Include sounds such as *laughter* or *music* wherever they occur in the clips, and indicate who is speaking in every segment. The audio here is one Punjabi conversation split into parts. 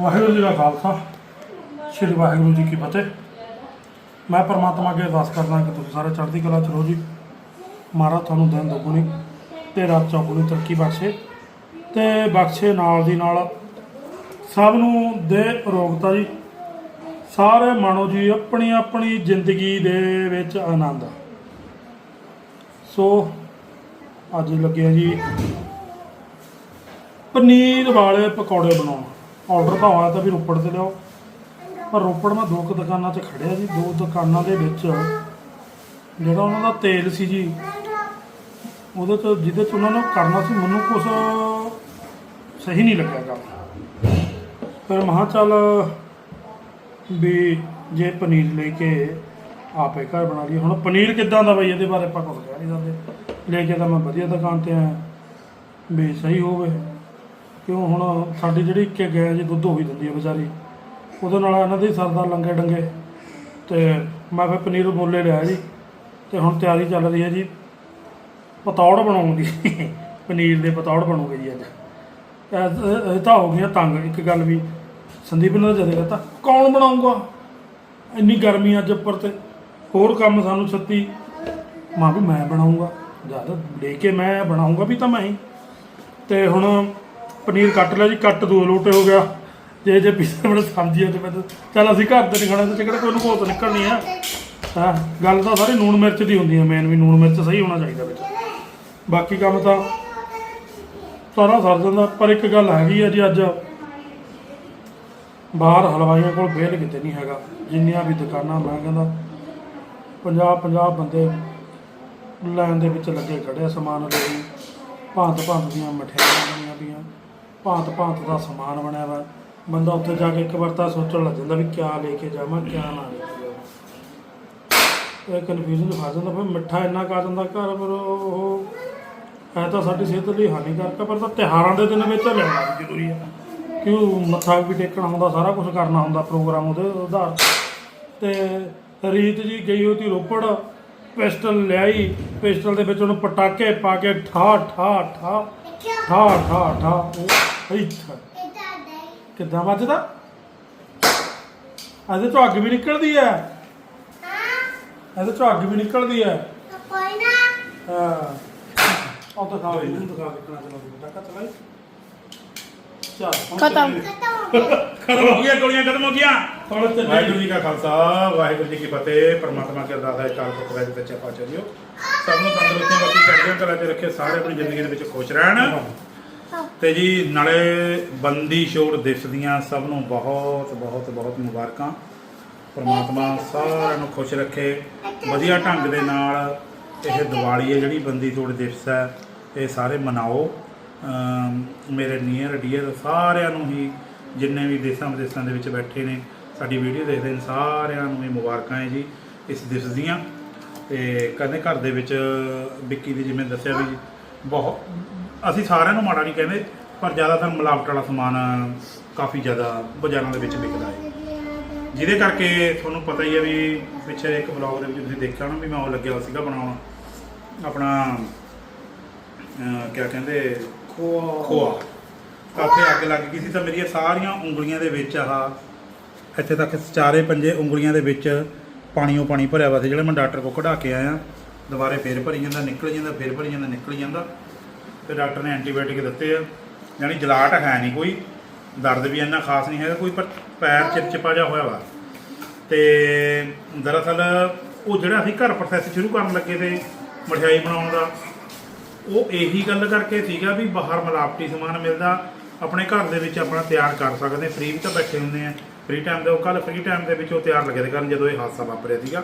Speaker 1: ਵਾਹਿਗੁਰੂ ਜੀ ਦਾ ਖਾਲਸਾ, ਸ੍ਰੀ ਵਾਹਿਗੁਰੂ ਜੀ ਕੀ ਫਤਿਹ। ਮੈਂ ਪਰਮਾਤਮਾ ਅੱਗੇ ਅਰਦਾਸ ਕਰਦਾ ਕਿ ਤੁਸੀਂ ਸਾਰੇ ਚੜ੍ਹਦੀ ਕਲਾ ਚ ਰਹੋ ਜੀ। ਮਹਾਰਾਜ ਤੁਹਾਨੂੰ ਦਿਨ ਦੁਗਣੀ ਤੇ ਰਾਤ ਚੌਗੁਣੀ ਤਰੱਕੀ ਬਖਸ਼ੇ ਤੇ ਬਖਸ਼ੇ ਨਾਲ ਦੀ ਨਾਲ ਸਭ ਨੂੰ ਦੇ ਅਰੋਗਤਾ ਜੀ। ਸਾਰੇ ਮਾਣੋ ਜੀ ਆਪਣੀ ਆਪਣੀ ਜ਼ਿੰਦਗੀ ਦੇ ਵਿੱਚ ਆਨੰਦ। ਸੋ ਅੱਜ ਲੱਗਿਆ ਜੀ ਪਨੀਰ ਵਾਲੇ ਪਕੌੜੇ ਬਣਾਉਣ। ਆਰਡਰ ਤਾਂ ਹੋਇਆ ਤਾਂ ਵੀ ਰੋਪੜ ਤੇ ਲਿਆਓ। ਪਰ ਰੋਪੜ ਮੈਂ ਦੋ ਕੁ ਦੁਕਾਨਾਂ 'ਚ ਖੜਿਆ ਜੀ, ਦੋ ਦੁਕਾਨਾਂ ਦੇ ਵਿੱਚ। ਜਿਹੜਾ ਉਹਨਾਂ ਦਾ ਤੇਲ ਸੀ ਜੀ, ਉਹਦੇ 'ਚ ਜਿਹਦੇ 'ਚ ਉਹਨਾਂ ਨੇ ਕਰਨਾ ਸੀ, ਮੈਨੂੰ ਕੁਝ ਸਹੀ ਨਹੀਂ ਲੱਗਿਆ ਕੰਮ ਫਿਰ ਮਹਾ ਚੱਲ ਵੀ ਜੇ ਪਨੀਰ ਲੈ ਕੇ ਆਪੇ ਘਰ ਬਣਾ ਲਈ ਹੁਣ ਪਨੀਰ ਕਿੱਦਾਂ ਦਾ ਬਈ, ਇਹਦੇ ਬਾਰੇ ਆਪਾਂ ਕੁਝ ਕਹਿ ਨਹੀਂ ਸਕਦੇ। ਲੈ ਕੇ ਤਾਂ ਮੈਂ ਵਧੀਆ ਦੁਕਾਨ ਤੇ ਆਇਆ। ਵੀ ਸਹੀ ਹੋਵੇ। ਕਿਉਂ ਹੁਣ ਸਾਡੀ ਜਿਹੜੀ ਇੱਕ ਗਾਂ ਜੀ ਦੁੱਧ ਉਹੀ ਦਿੰਦੀ ਹੈ ਵਿਚਾਰੀ, ਉਹਦੇ ਨਾਲ ਇਹਨਾਂ ਦੇ ਸਰਦਾ ਲੰਗੇ ਡੰਗੇ। ਤੇ ਮੈਂ ਫਿਰ ਪਨੀਰ ਬੋਲੇ ਲਿਆ ਜੀ, ਤੇ ਹੁਣ ਤਿਆਰੀ ਚੱਲ ਰਹੀ ਹੈ ਜੀ, ਪਤੌੜ ਬਣਾਉਣ ਦੀ। ਪਨੀਰ ਦੇ ਪਤੌੜ ਬਣੂਗੇ ਜੀ ਅੱਜ। ਇਹ- ਤਾਂ ਹੋ ਗਿਆ ਤੰਗ, ਇੱਕ ਗੱਲ ਵੀ। ਸੰਦੀਪ ਨੇ ਤਾਂ ਜਦੇ ਕਹਤਾ, ਕੌਣ ਬਣਾਊਗਾ? ਇੰਨੀ ਗਰਮੀ ਅੱਜ ਉੱਪਰ ਤੇ। ਹੋਰ ਕੰਮ ਸਾਨੂੰ ਛੱਤੀ। ਮਾਂ ਵੀ ਮੈਂ ਬਣਾਉਂਗਾ ਜਦ ਲੈ ਕੇ ਮੈਂ ਬਣਾਉਂਗਾ ਵੀ ਤਾਂ ਮੈਂ ਹੀ। ਤੇ ਹੁਣ ਪਨੀਰ ਕੱਟ ਲਿਆ ਜੀ, ਕੱਟ ਦੋ ਲੋਟੇ ਹੋ ਗਿਆ। ਜੇ ਜੇ ਪੀਸੇ ਬੜੇ ਸਮਝੀ ਤੇ ਮੈਂ ਤਾਂ- ਚੱਲ ਅਸੀਂ ਘਰ ਤੇ ਨਹੀਂ ਖਾਣਾ ਤੇ ਕਿਹੜਾ ਕੋਈ ਨੂੰ ਕੋਤ ਨਿਕਲਣੀ ਆ? ਹਾਂ? ਗੱਲ ਤਾਂ ਸਾਰੀ ਨੂਣ ਮਿਰਚ ਦੀ ਹੁੰਦੀ ਹੈ ਮੇਨ ਵੀ ਨੂਣ ਮਿਰਚ ਸਹੀ ਹੋਣਾ ਚਾਹੀਦਾ ਵਿੱਚ। ਬਾਕੀ ਕੰਮ ਤਾਂ ਸਾਰਾ ਸਰ ਜਾਂਦਾ, ਪਰ ਇੱਕ ਗੱਲ ਹੈਗੀ ਆ ਜੀ ਅੱਜ। ਬਾਹਰ ਹਲਵਾਈਆਂ ਕੋਲ ਵੇਲ ਕਿਤੇ ਨਹੀਂ ਹੈਗਾ, ਜਿੰਨੀਆਂ ਵੀ ਦੁਕਾਨਾਂ, ਮੈਂ ਕਹਿੰਦਾ 50 50 ਬੰਦੇ ਲਾਈਨ ਦੇ ਵਿੱਚ ਲੱਗੇ ਖੜੇ ਆ ਸਮਾਨ ਲਈ ਭਾਂਤ ਭਾਂਤ ਦੀਆਂ ਮਠਿਆਈਆਂ ਬਣੀਆਂ ਪਈਆਂ। ਭਾਂਤ ਭਾਂਤ ਦਾ ਸਮਾਨ ਬਣਿਆ ਵਾ। ਬੰਦਾ ਉੱਥੇ ਜਾ ਕੇ ਇੱਕ ਵਾਰ ਤਾਂ ਸੋਚਣ ਲੱਗ ਜਾਂਦਾ ਵੀ ਕਿਆ ਲੈ ਕੇ ਜਾਵਾਂ, ਕਿਆ ਨਾ ਲੈ ਕੇ ਜਾਵਾਂ। ਇਹ ਕਨਫਿਊਜ਼ਨ ਫਸ ਜਾਂਦਾ, ਫਿਰ ਮਿੱਠਾ ਇੰਨਾ ਕਾ ਜਾਂਦਾ, ਘਰ ਪਰ ਉਹ ਹੈ ਤਾਂ ਸਾਡੀ ਸਿਹਤ ਲਈ ਹਾਨੀਕਾਰਕ ਆ, ਪਰ ਤਾਂ ਤਿਉਹਾਰਾਂ ਦੇ ਦਿਨ ਵਿੱਚ ਲੈਣਾ ਵੀ ਜ਼ਰੂਰੀ ਹੈ ਕਿਉਂ ਮੱਥਾ ਵੀ ਟੇਕਣਾ ਹੁੰਦਾ, ਸਾਰਾ ਕੁਝ ਕਰਨਾ ਹੁੰਦਾ ਪ੍ਰੋਗਰਾਮ ਉਹਦੇ ਉਧਾਰ ਤੇ। ਰੀਤ ਜੀ ਗਈ ਹੋਈ ਰੋਪੜ, ਪਿਸਟਲ ਲਿਆਈ, ਪਿਸਟਲ ਦੇ ਵਿੱਚ ਉਹਨੂੰ ਪਟਾਕੇ ਪਾ ਕੇ ਠਾ ਠਾ ਠਾ। ਠਾ ਠਾ ਠਾ ਉਹ ਇੱਥਾ। ਕਿੱਦਾਂ ਵੱਜਦਾ? ਇਹਦੇ ਚੋਂ ਅੱਗ ਵੀ ਨਿਕਲਦੀ ਹੈ। ਇਹਦੇ ਚੋਂ ਅੱਗ ਵੀ ਨਿਕਲਦੀ ਹੈ ਹਾਂ। ਉਹ ਤਾਂ ਖਾਓ ਇਹਨੂੰ ਦਿਖਾ ਕੇ ਕਿਹਨਾਂ ਚਲਾ ਪਟਾਕਾ ਚਲਾਈ ਚੱਲ
Speaker 2: ਖਤਮ।
Speaker 1: ਖਤਮ ਹੋ ਗਿਆ ਗੋਲੀਆਂ ਖਤਮ ਹੋ ਗਿਆ
Speaker 3: ਵਾਹਿਗੁਰੂ ਜੀ ਕਾ ਖਾਲਸਾ, ਵਾਹਿਗੁਰੂ ਜੀ ਕੀ ਫਤਿਹ। ਪਰਮਾਤਮਾ ਕੀ ਅਰਦਾਸ ਹੈ ਕਾਲ ਪੁਰਖ ਵੈਦ ਤੇ ਚਪਾ ਚਲਿਓ। ਸਭ ਨੂੰ ਤੰਦਰੁਸਤੀਆਂ ਬਾਕੀ ਚੜ੍ਹਦੀਆਂ ਕਲਾ ਚ ਰੱਖੇ, ਸਾਰੇ ਆਪਣੀ ਜ਼ਿੰਦਗੀ ਦੇ ਵਿੱਚ ਖੁਸ਼ ਰਹਿਣ। ਤੇ ਜੀ, ਨਾਲੇ ਬੰਦੀ ਛੋੜ ਦਿਵਸ ਦੀਆਂ ਸਭ ਨੂੰ ਬਹੁਤ ਬਹੁਤ ਬਹੁਤ ਮੁਬਾਰਕਾਂ। ਪਰਮਾਤਮਾ ਸਾਰਿਆਂ ਨੂੰ ਖੁਸ਼ ਰੱਖੇ, ਵਧੀਆ ਢੰਗ ਦੇ ਨਾਲ ਇਹ ਦੀਵਾਲੀ ਹੈ, ਜਿਹੜੀ ਬੰਦੀ ਛੋੜ ਦਿਵਸ ਹੈ, ਇਹ ਸਾਰੇ ਮਨਾਓ। ਮੇਰੇ ਨੀਅਰ ਡੀਅਰ ਸਾਰਿਆਂ ਨੂੰ ਹੀ ਜਿੰਨੇ ਵੀ ਦੇਸ਼ਾਂ ਵਿਦੇਸ਼ਾਂ ਦੇ ਵਿੱਚ ਬੈਠੇ ਨੇ ਸਾਡੀ ਵੀਡੀਓ ਦੇਖਦੇ ਨੇ ਸਾਰਿਆਂ ਨੂੰ ਇਹ ਮੁਬਾਰਕਾਂ ਹੈ ਜੀ ਇਸ ਦਿਵਸ ਦੀਆਂ। ਤੇ ਕਹਿੰਦੇ ਘਰ ਦੇ ਵਿੱਚ ਵਿੱਕੀ ਦੀ ਜਿਵੇਂ ਦੱਸਿਆ ਵੀ ਬਹੁਤ ਅਸੀਂ ਸਾਰਿਆਂ ਨੂੰ ਮਾੜਾ ਨਹੀਂ ਕਹਿੰਦੇ ਪਰ ਜ਼ਿਆਦਾਤਰ ਮਿਲਾਵਟ ਵਾਲਾ ਸਮਾਨ ਕਾਫੀ ਜ਼ਿਆਦਾ ਬਾਜ਼ਾਰਾਂ ਦੇ ਵਿੱਚ ਵਿਕਦਾ ਹੈ। ਜਿਹਦੇ ਕਰਕੇ ਤੁਹਾਨੂੰ ਪਤਾ ਹੀ ਹੈ ਵੀ ਪਿੱਛੇ ਇੱਕ ਬਲੌਗ ਦੇ ਵਿੱਚ ਤੁਸੀਂ ਦੇਖਿਆ ਹੋਣਾ ਵੀ ਮੈਂ ਉਹ ਲੱਗਿਆ ਸੀਗਾ ਬਣਾਉਣ। ਆਪਣਾ ਕਿਆ ਕਹਿੰਦੇ?
Speaker 1: ਖੋਆ।
Speaker 3: ਖੋਆ। ਤਾਂ ਉੱਥੇ ਅੱਗ ਲੱਗ ਗਈ ਸੀ ਤਾਂ ਮੇਰੀਆਂ ਸਾਰੀਆਂ ਉਂਗਲੀਆਂ ਦੇ ਵਿੱਚ ਆਹ ਇੱਥੇ ਤੱਕ ਚਾਰੇ ਪੰਜੇ ਉਂਗਲੀਆਂ ਦੇ ਵਿੱਚ ਪਾਣੀਓ ਪਾਣੀ ਭਰਿਆ ਵਾ ਸੀ, ਜਿਹੜਾ ਮੈਂ ਡਾਕਟਰ ਕੋਲ ਕਢਾ ਕੇ ਆਇਆ। ਦੁਬਾਰੇ ਫੇਰ ਭਰੀ ਜਾਂਦਾ, ਨਿਕਲ ਜਾਂਦਾ, ਫੇਰ ਭਰੀ ਜਾਂਦਾ, ਨਿਕਲ ਜਾਂਦਾ। ਤੇ ਡਾਕਟਰ ਨੇ ਐਂਟੀਬਾਇਓਟਿਕ ਦਿੱਤੇ ਆ। ਯਾਨੀ ਜਲਾਟ ਹੈ ਨਹੀਂ ਕੋਈ, ਦਰਦ ਵੀ ਇੰਨਾ ਖਾਸ ਨਹੀਂ ਹੈਗਾ ਕੋਈ, ਪਰ ਪੈਰ ਚਿਪਚਿਪਾ ਜਿਹਾ ਹੋਇਆ ਵਾ। ਤੇ ਦਰਅਸਲ ਉਹ ਜਿਹੜਾ ਅਸੀਂ ਘਰ ਪ੍ਰੋਸੈਸ ਸ਼ੁਰੂ ਕਰਨ ਲੱਗੇ ਤੇ ਮਠਿਆਈ ਬਣਾਉਣ ਦਾ, ਉਹ ਇਹੀ ਗੱਲ ਕਰਕੇ ਸੀਗਾ ਵੀ ਬਾਹਰ ਮਿਲਾਵਟੀ ਸਮਾਨ ਮਿਲਦਾ ਆਪਣੇ ਘਰ ਦੇ ਵਿੱਚ ਆਪਣਾ ਤਿਆਰ ਕਰ ਸਕਦੇ ਫ੍ਰੀ ਵੀ ਤਾਂ ਬੈਠੇ ਹੁੰਦੇ ਆ। ਫ੍ਰੀ ਟਾਈਮ ਦੇ ਉਹ ਕੱਲ ਫ੍ਰੀ ਟਾਈਮ ਦੇ ਵਿੱਚ ਉਹ ਤਿਆਰ ਲੱਗੇ ਦੇ ਕਰਨ ਜਦੋਂ ਇਹ ਹਾਦਸਾ ਵਾਪਰਿਆ ਸੀਗਾ।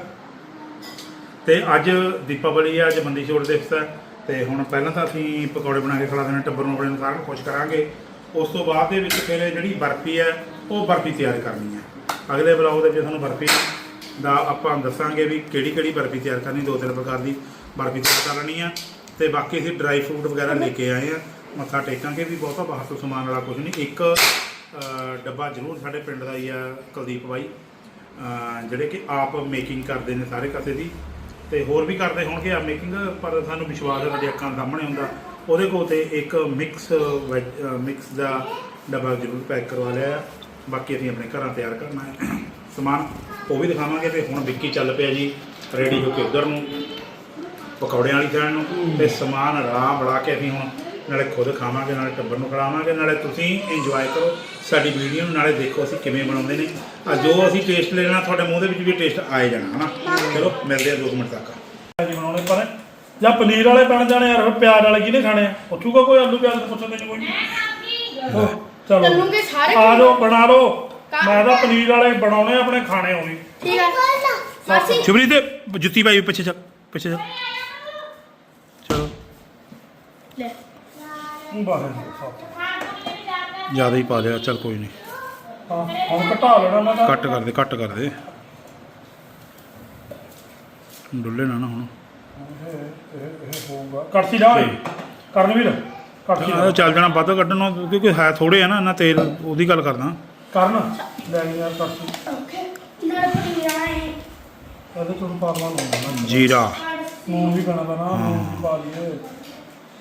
Speaker 3: ਤੇ ਅੱਜ ਦੀਪਾਵਲੀ ਹੈ ਅੱਜ ਬੰਦੀ ਛੋੜ ਦਿਵਸ ਹੈ ਤੇ ਹੁਣ ਪਹਿਲਾਂ ਤਾਂ ਅਸੀਂ ਪਕੌੜੇ ਬਣਾ ਕੇ ਖਿਲਾ ਦੇਣੇ, ਟੱਬਰ ਨੂੰ ਆਪਣੇ ਨੂੰ ਸਾਰਿਆਂ ਨੂੰ ਖੁਸ਼ ਕਰਾਂਗੇ। ਉਸ ਤੋਂ ਬਾਅਦ ਦੇ ਵਿੱਚ ਫਿਰ ਜਿਹੜੀ ਬਰਫੀ ਹੈ ਉਹ ਬਰਫੀ ਤਿਆਰ ਕਰਨੀ ਹੈ ਅਗਲੇ ਬਲੌਗ ਦੇ ਵਿੱਚ ਤੁਹਾਨੂੰ ਬਰਫੀ ਦਾ ਆਪਾਂ ਦੱਸਾਂਗੇ ਵੀ ਕਿਹੜੀ ਕਿਹੜੀ ਬਰਫੀ ਤਿਆਰ ਕਰਨੀ, ਦੋ ਤਿੰਨ ਪ੍ਰਕਾਰ ਦੀ ਬਰਫੀ ਤਿਆਰ ਕਰਨੀ ਆ। ਤੇ ਬਾਕੀ ਅਸੀਂ ਡਰਾਈ ਫਰੂਟ ਵਗੈਰਾ ਲੈ ਕੇ ਆਏ ਆ। ਮੱਥਾ ਟੇਕਾਂਗੇ ਵੀ ਬਹੁਤਾ ਬਾਹਰ ਤੋਂ ਸਮਾਨ ਵਾਲਾ ਕੁਝ ਨਹੀਂ। ਇੱਕ ਡੱਬਾ ਜ਼ਰੂਰ ਸਾਡੇ ਪਿੰਡ ਦਾ ਹੀ ਆ ਕੁਲਦੀਪ ਬਾਈ। ਜਿਹੜੇ ਕਿ ਆਪ ਮੇਕਿੰਗ ਕਰਦੇ ਨੇ ਸਾਰੇ ਕਸੇ ਦੀ। ਤੇ ਹੋਰ ਵੀ ਕਰਦੇ ਹੋਣਗੇ ਆ ਮੇਕਿੰਗ ਪਰ ਸਾਨੂੰ ਵਿਸ਼ਵਾਸ ਹੈ ਸਾਡੀ ਅੱਖਾਂ ਸਾਹਮਣੇ ਹੁੰਦਾ ਉਹਦੇ ਕੋਲ ਤੇ ਇੱਕ ਮਿਕਸ ਮਿਕਸ ਦਾ ਡੱਬਾ ਜ਼ਰੂਰ ਪੈਕ ਕਰਵਾ ਲਿਆ। ਬਾਕੀ ਅਸੀਂ ਆਪਣੇ ਘਰਾਂ ਤਿਆਰ ਕਰਨਾ ਹੈ। ਸਮਾਨ ਉਹ ਵੀ ਦਿਖਾਵਾਂਗੇ ਤੇ ਹੁਣ ਵਿੱਕੀ ਚੱਲ ਪਿਆ ਜੀ ਰੈਡੀ ਹੋ ਕੇ ਉਧਰ ਨੂੰ, ਪਕੌੜਿਆਂ ਵਾਲੀ ਸਾਈਡ ਨੂੰ। ਤੇ ਸਮਾਨ ਰਲਾ ਬੜਾ ਕੇ ਅਸੀਂ ਹੁਣ ਨਾਲੇ ਖੁਦ ਖਾਵਾਂਗੇ ਨਾਲੇ ਟੱਬਰ ਨੂੰ ਖਿਲਾਵਾਂਗੇ ਨਾਲੇ ਤੁਸੀਂ ਇੰਜੋਏ ਕਰੋ। ਸਾਡੀ ਵੀਡੀਓ ਨੂੰ ਨਾਲੇ ਦੇਖੋ ਅਸੀਂ ਕਿਵੇਂ ਬਣਾਉਂਦੇ ਨੇ। ਆ ਜੋ ਅਸੀਂ ਟੇਸਟ ਲੈਣਾ ਤੁਹਾਡੇ ਮੂੰਹ ਦੇ ਵਿੱਚ ਵੀ ਟੇਸਟ ਆਏ ਜਾਣਾ ਹਨਾ? ਚਲੋ ਮਿਲਦੇ ਆ 2 ਮਿੰਟ ਤੱਕ।
Speaker 1: ਜੀ ਬਣਾਉਣੇ ਪਰ ਜਾਂ ਪਨੀਰ ਵਾਲੇ ਬਣ ਜਾਣੇ ਯਾਰ ਪਿਆਜ਼ ਵਾਲੇ ਕਿਹਨੇ ਖਾਣੇ ਆ? ਪੁੱਛੂਗਾ ਕੋਈ ਆਲੂ ਪਿਆਜ਼ ਪੁੱਛਦੇ ਨਹੀਂ ਕੋਈ? ਚਲੋ। ਆ ਜਾਓ ਬਣਾ ਲਓ। ਮੈਂ ਤਾਂ ਪਨੀਰ ਵਾਲੇ ਬਣਾਉਣੇ ਆ, ਆਪਣੇ ਖਾਣੇ ਹੋਣੀ
Speaker 2: ਠੀਕ ਹੈ ਮਾਸੀ।
Speaker 3: ਸ਼ੁਭਰੀਤ ਜੁੱਤੀ ਪਾਈ ਪਿੱਛੇ ਚੱਲ ਪਿੱਛੇ ਚੱਲ ਚਲੋ।
Speaker 2: ਲੈ।
Speaker 3: ਜ਼ਿਆਦਾ ਹੀ ਪਾ ਲਿਆ ਚੱਲ ਕੋਈ ਨਹੀਂ।
Speaker 1: ਹਾਂ ਹੁਣ ਘਟਾ ਲੈਣਾ ਮੈਂ ਤਾਂ।
Speaker 3: ਕੱਟ ਕਰ ਦੇ ਕੱਟ ਕਰ ਦੇ। ਡੁੱਲੇ ਨਾ ਨਾ ਹੁਣ।
Speaker 1: ਇਹ ਇਹ ਇਹ ਹੋਊਗਾ। ਕੜਛੀ ਲਾ ਕਰਨਵੀਰ ਕੜਛੀ ਲਾ
Speaker 3: ਆਹ ਚੱਲ ਜਾਣਾ ਵੱਧ ਕੱਢਣ ਨੂੰ ਕਿਉਂਕਿ ਹੈ ਥੋੜੇ ਆ ਨਾ ਇਹਨਾਂ ਤੇਲ ਉਹਦੀ ਗੱਲ ਕਰਦਾ।
Speaker 1: ਕਰਨ। ਲੈ ਯਾਰ ਕੜਛੀ
Speaker 2: ਨਾਲ
Speaker 1: ਇਹਦੇ ਚ
Speaker 3: ਜੀਰਾ।
Speaker 1: ਨੂਨ ਵੀ ਪੈਣਾ ਪੈਣਾ ਨੂਨ ਵੀ ਪਾ ਲਈਏ।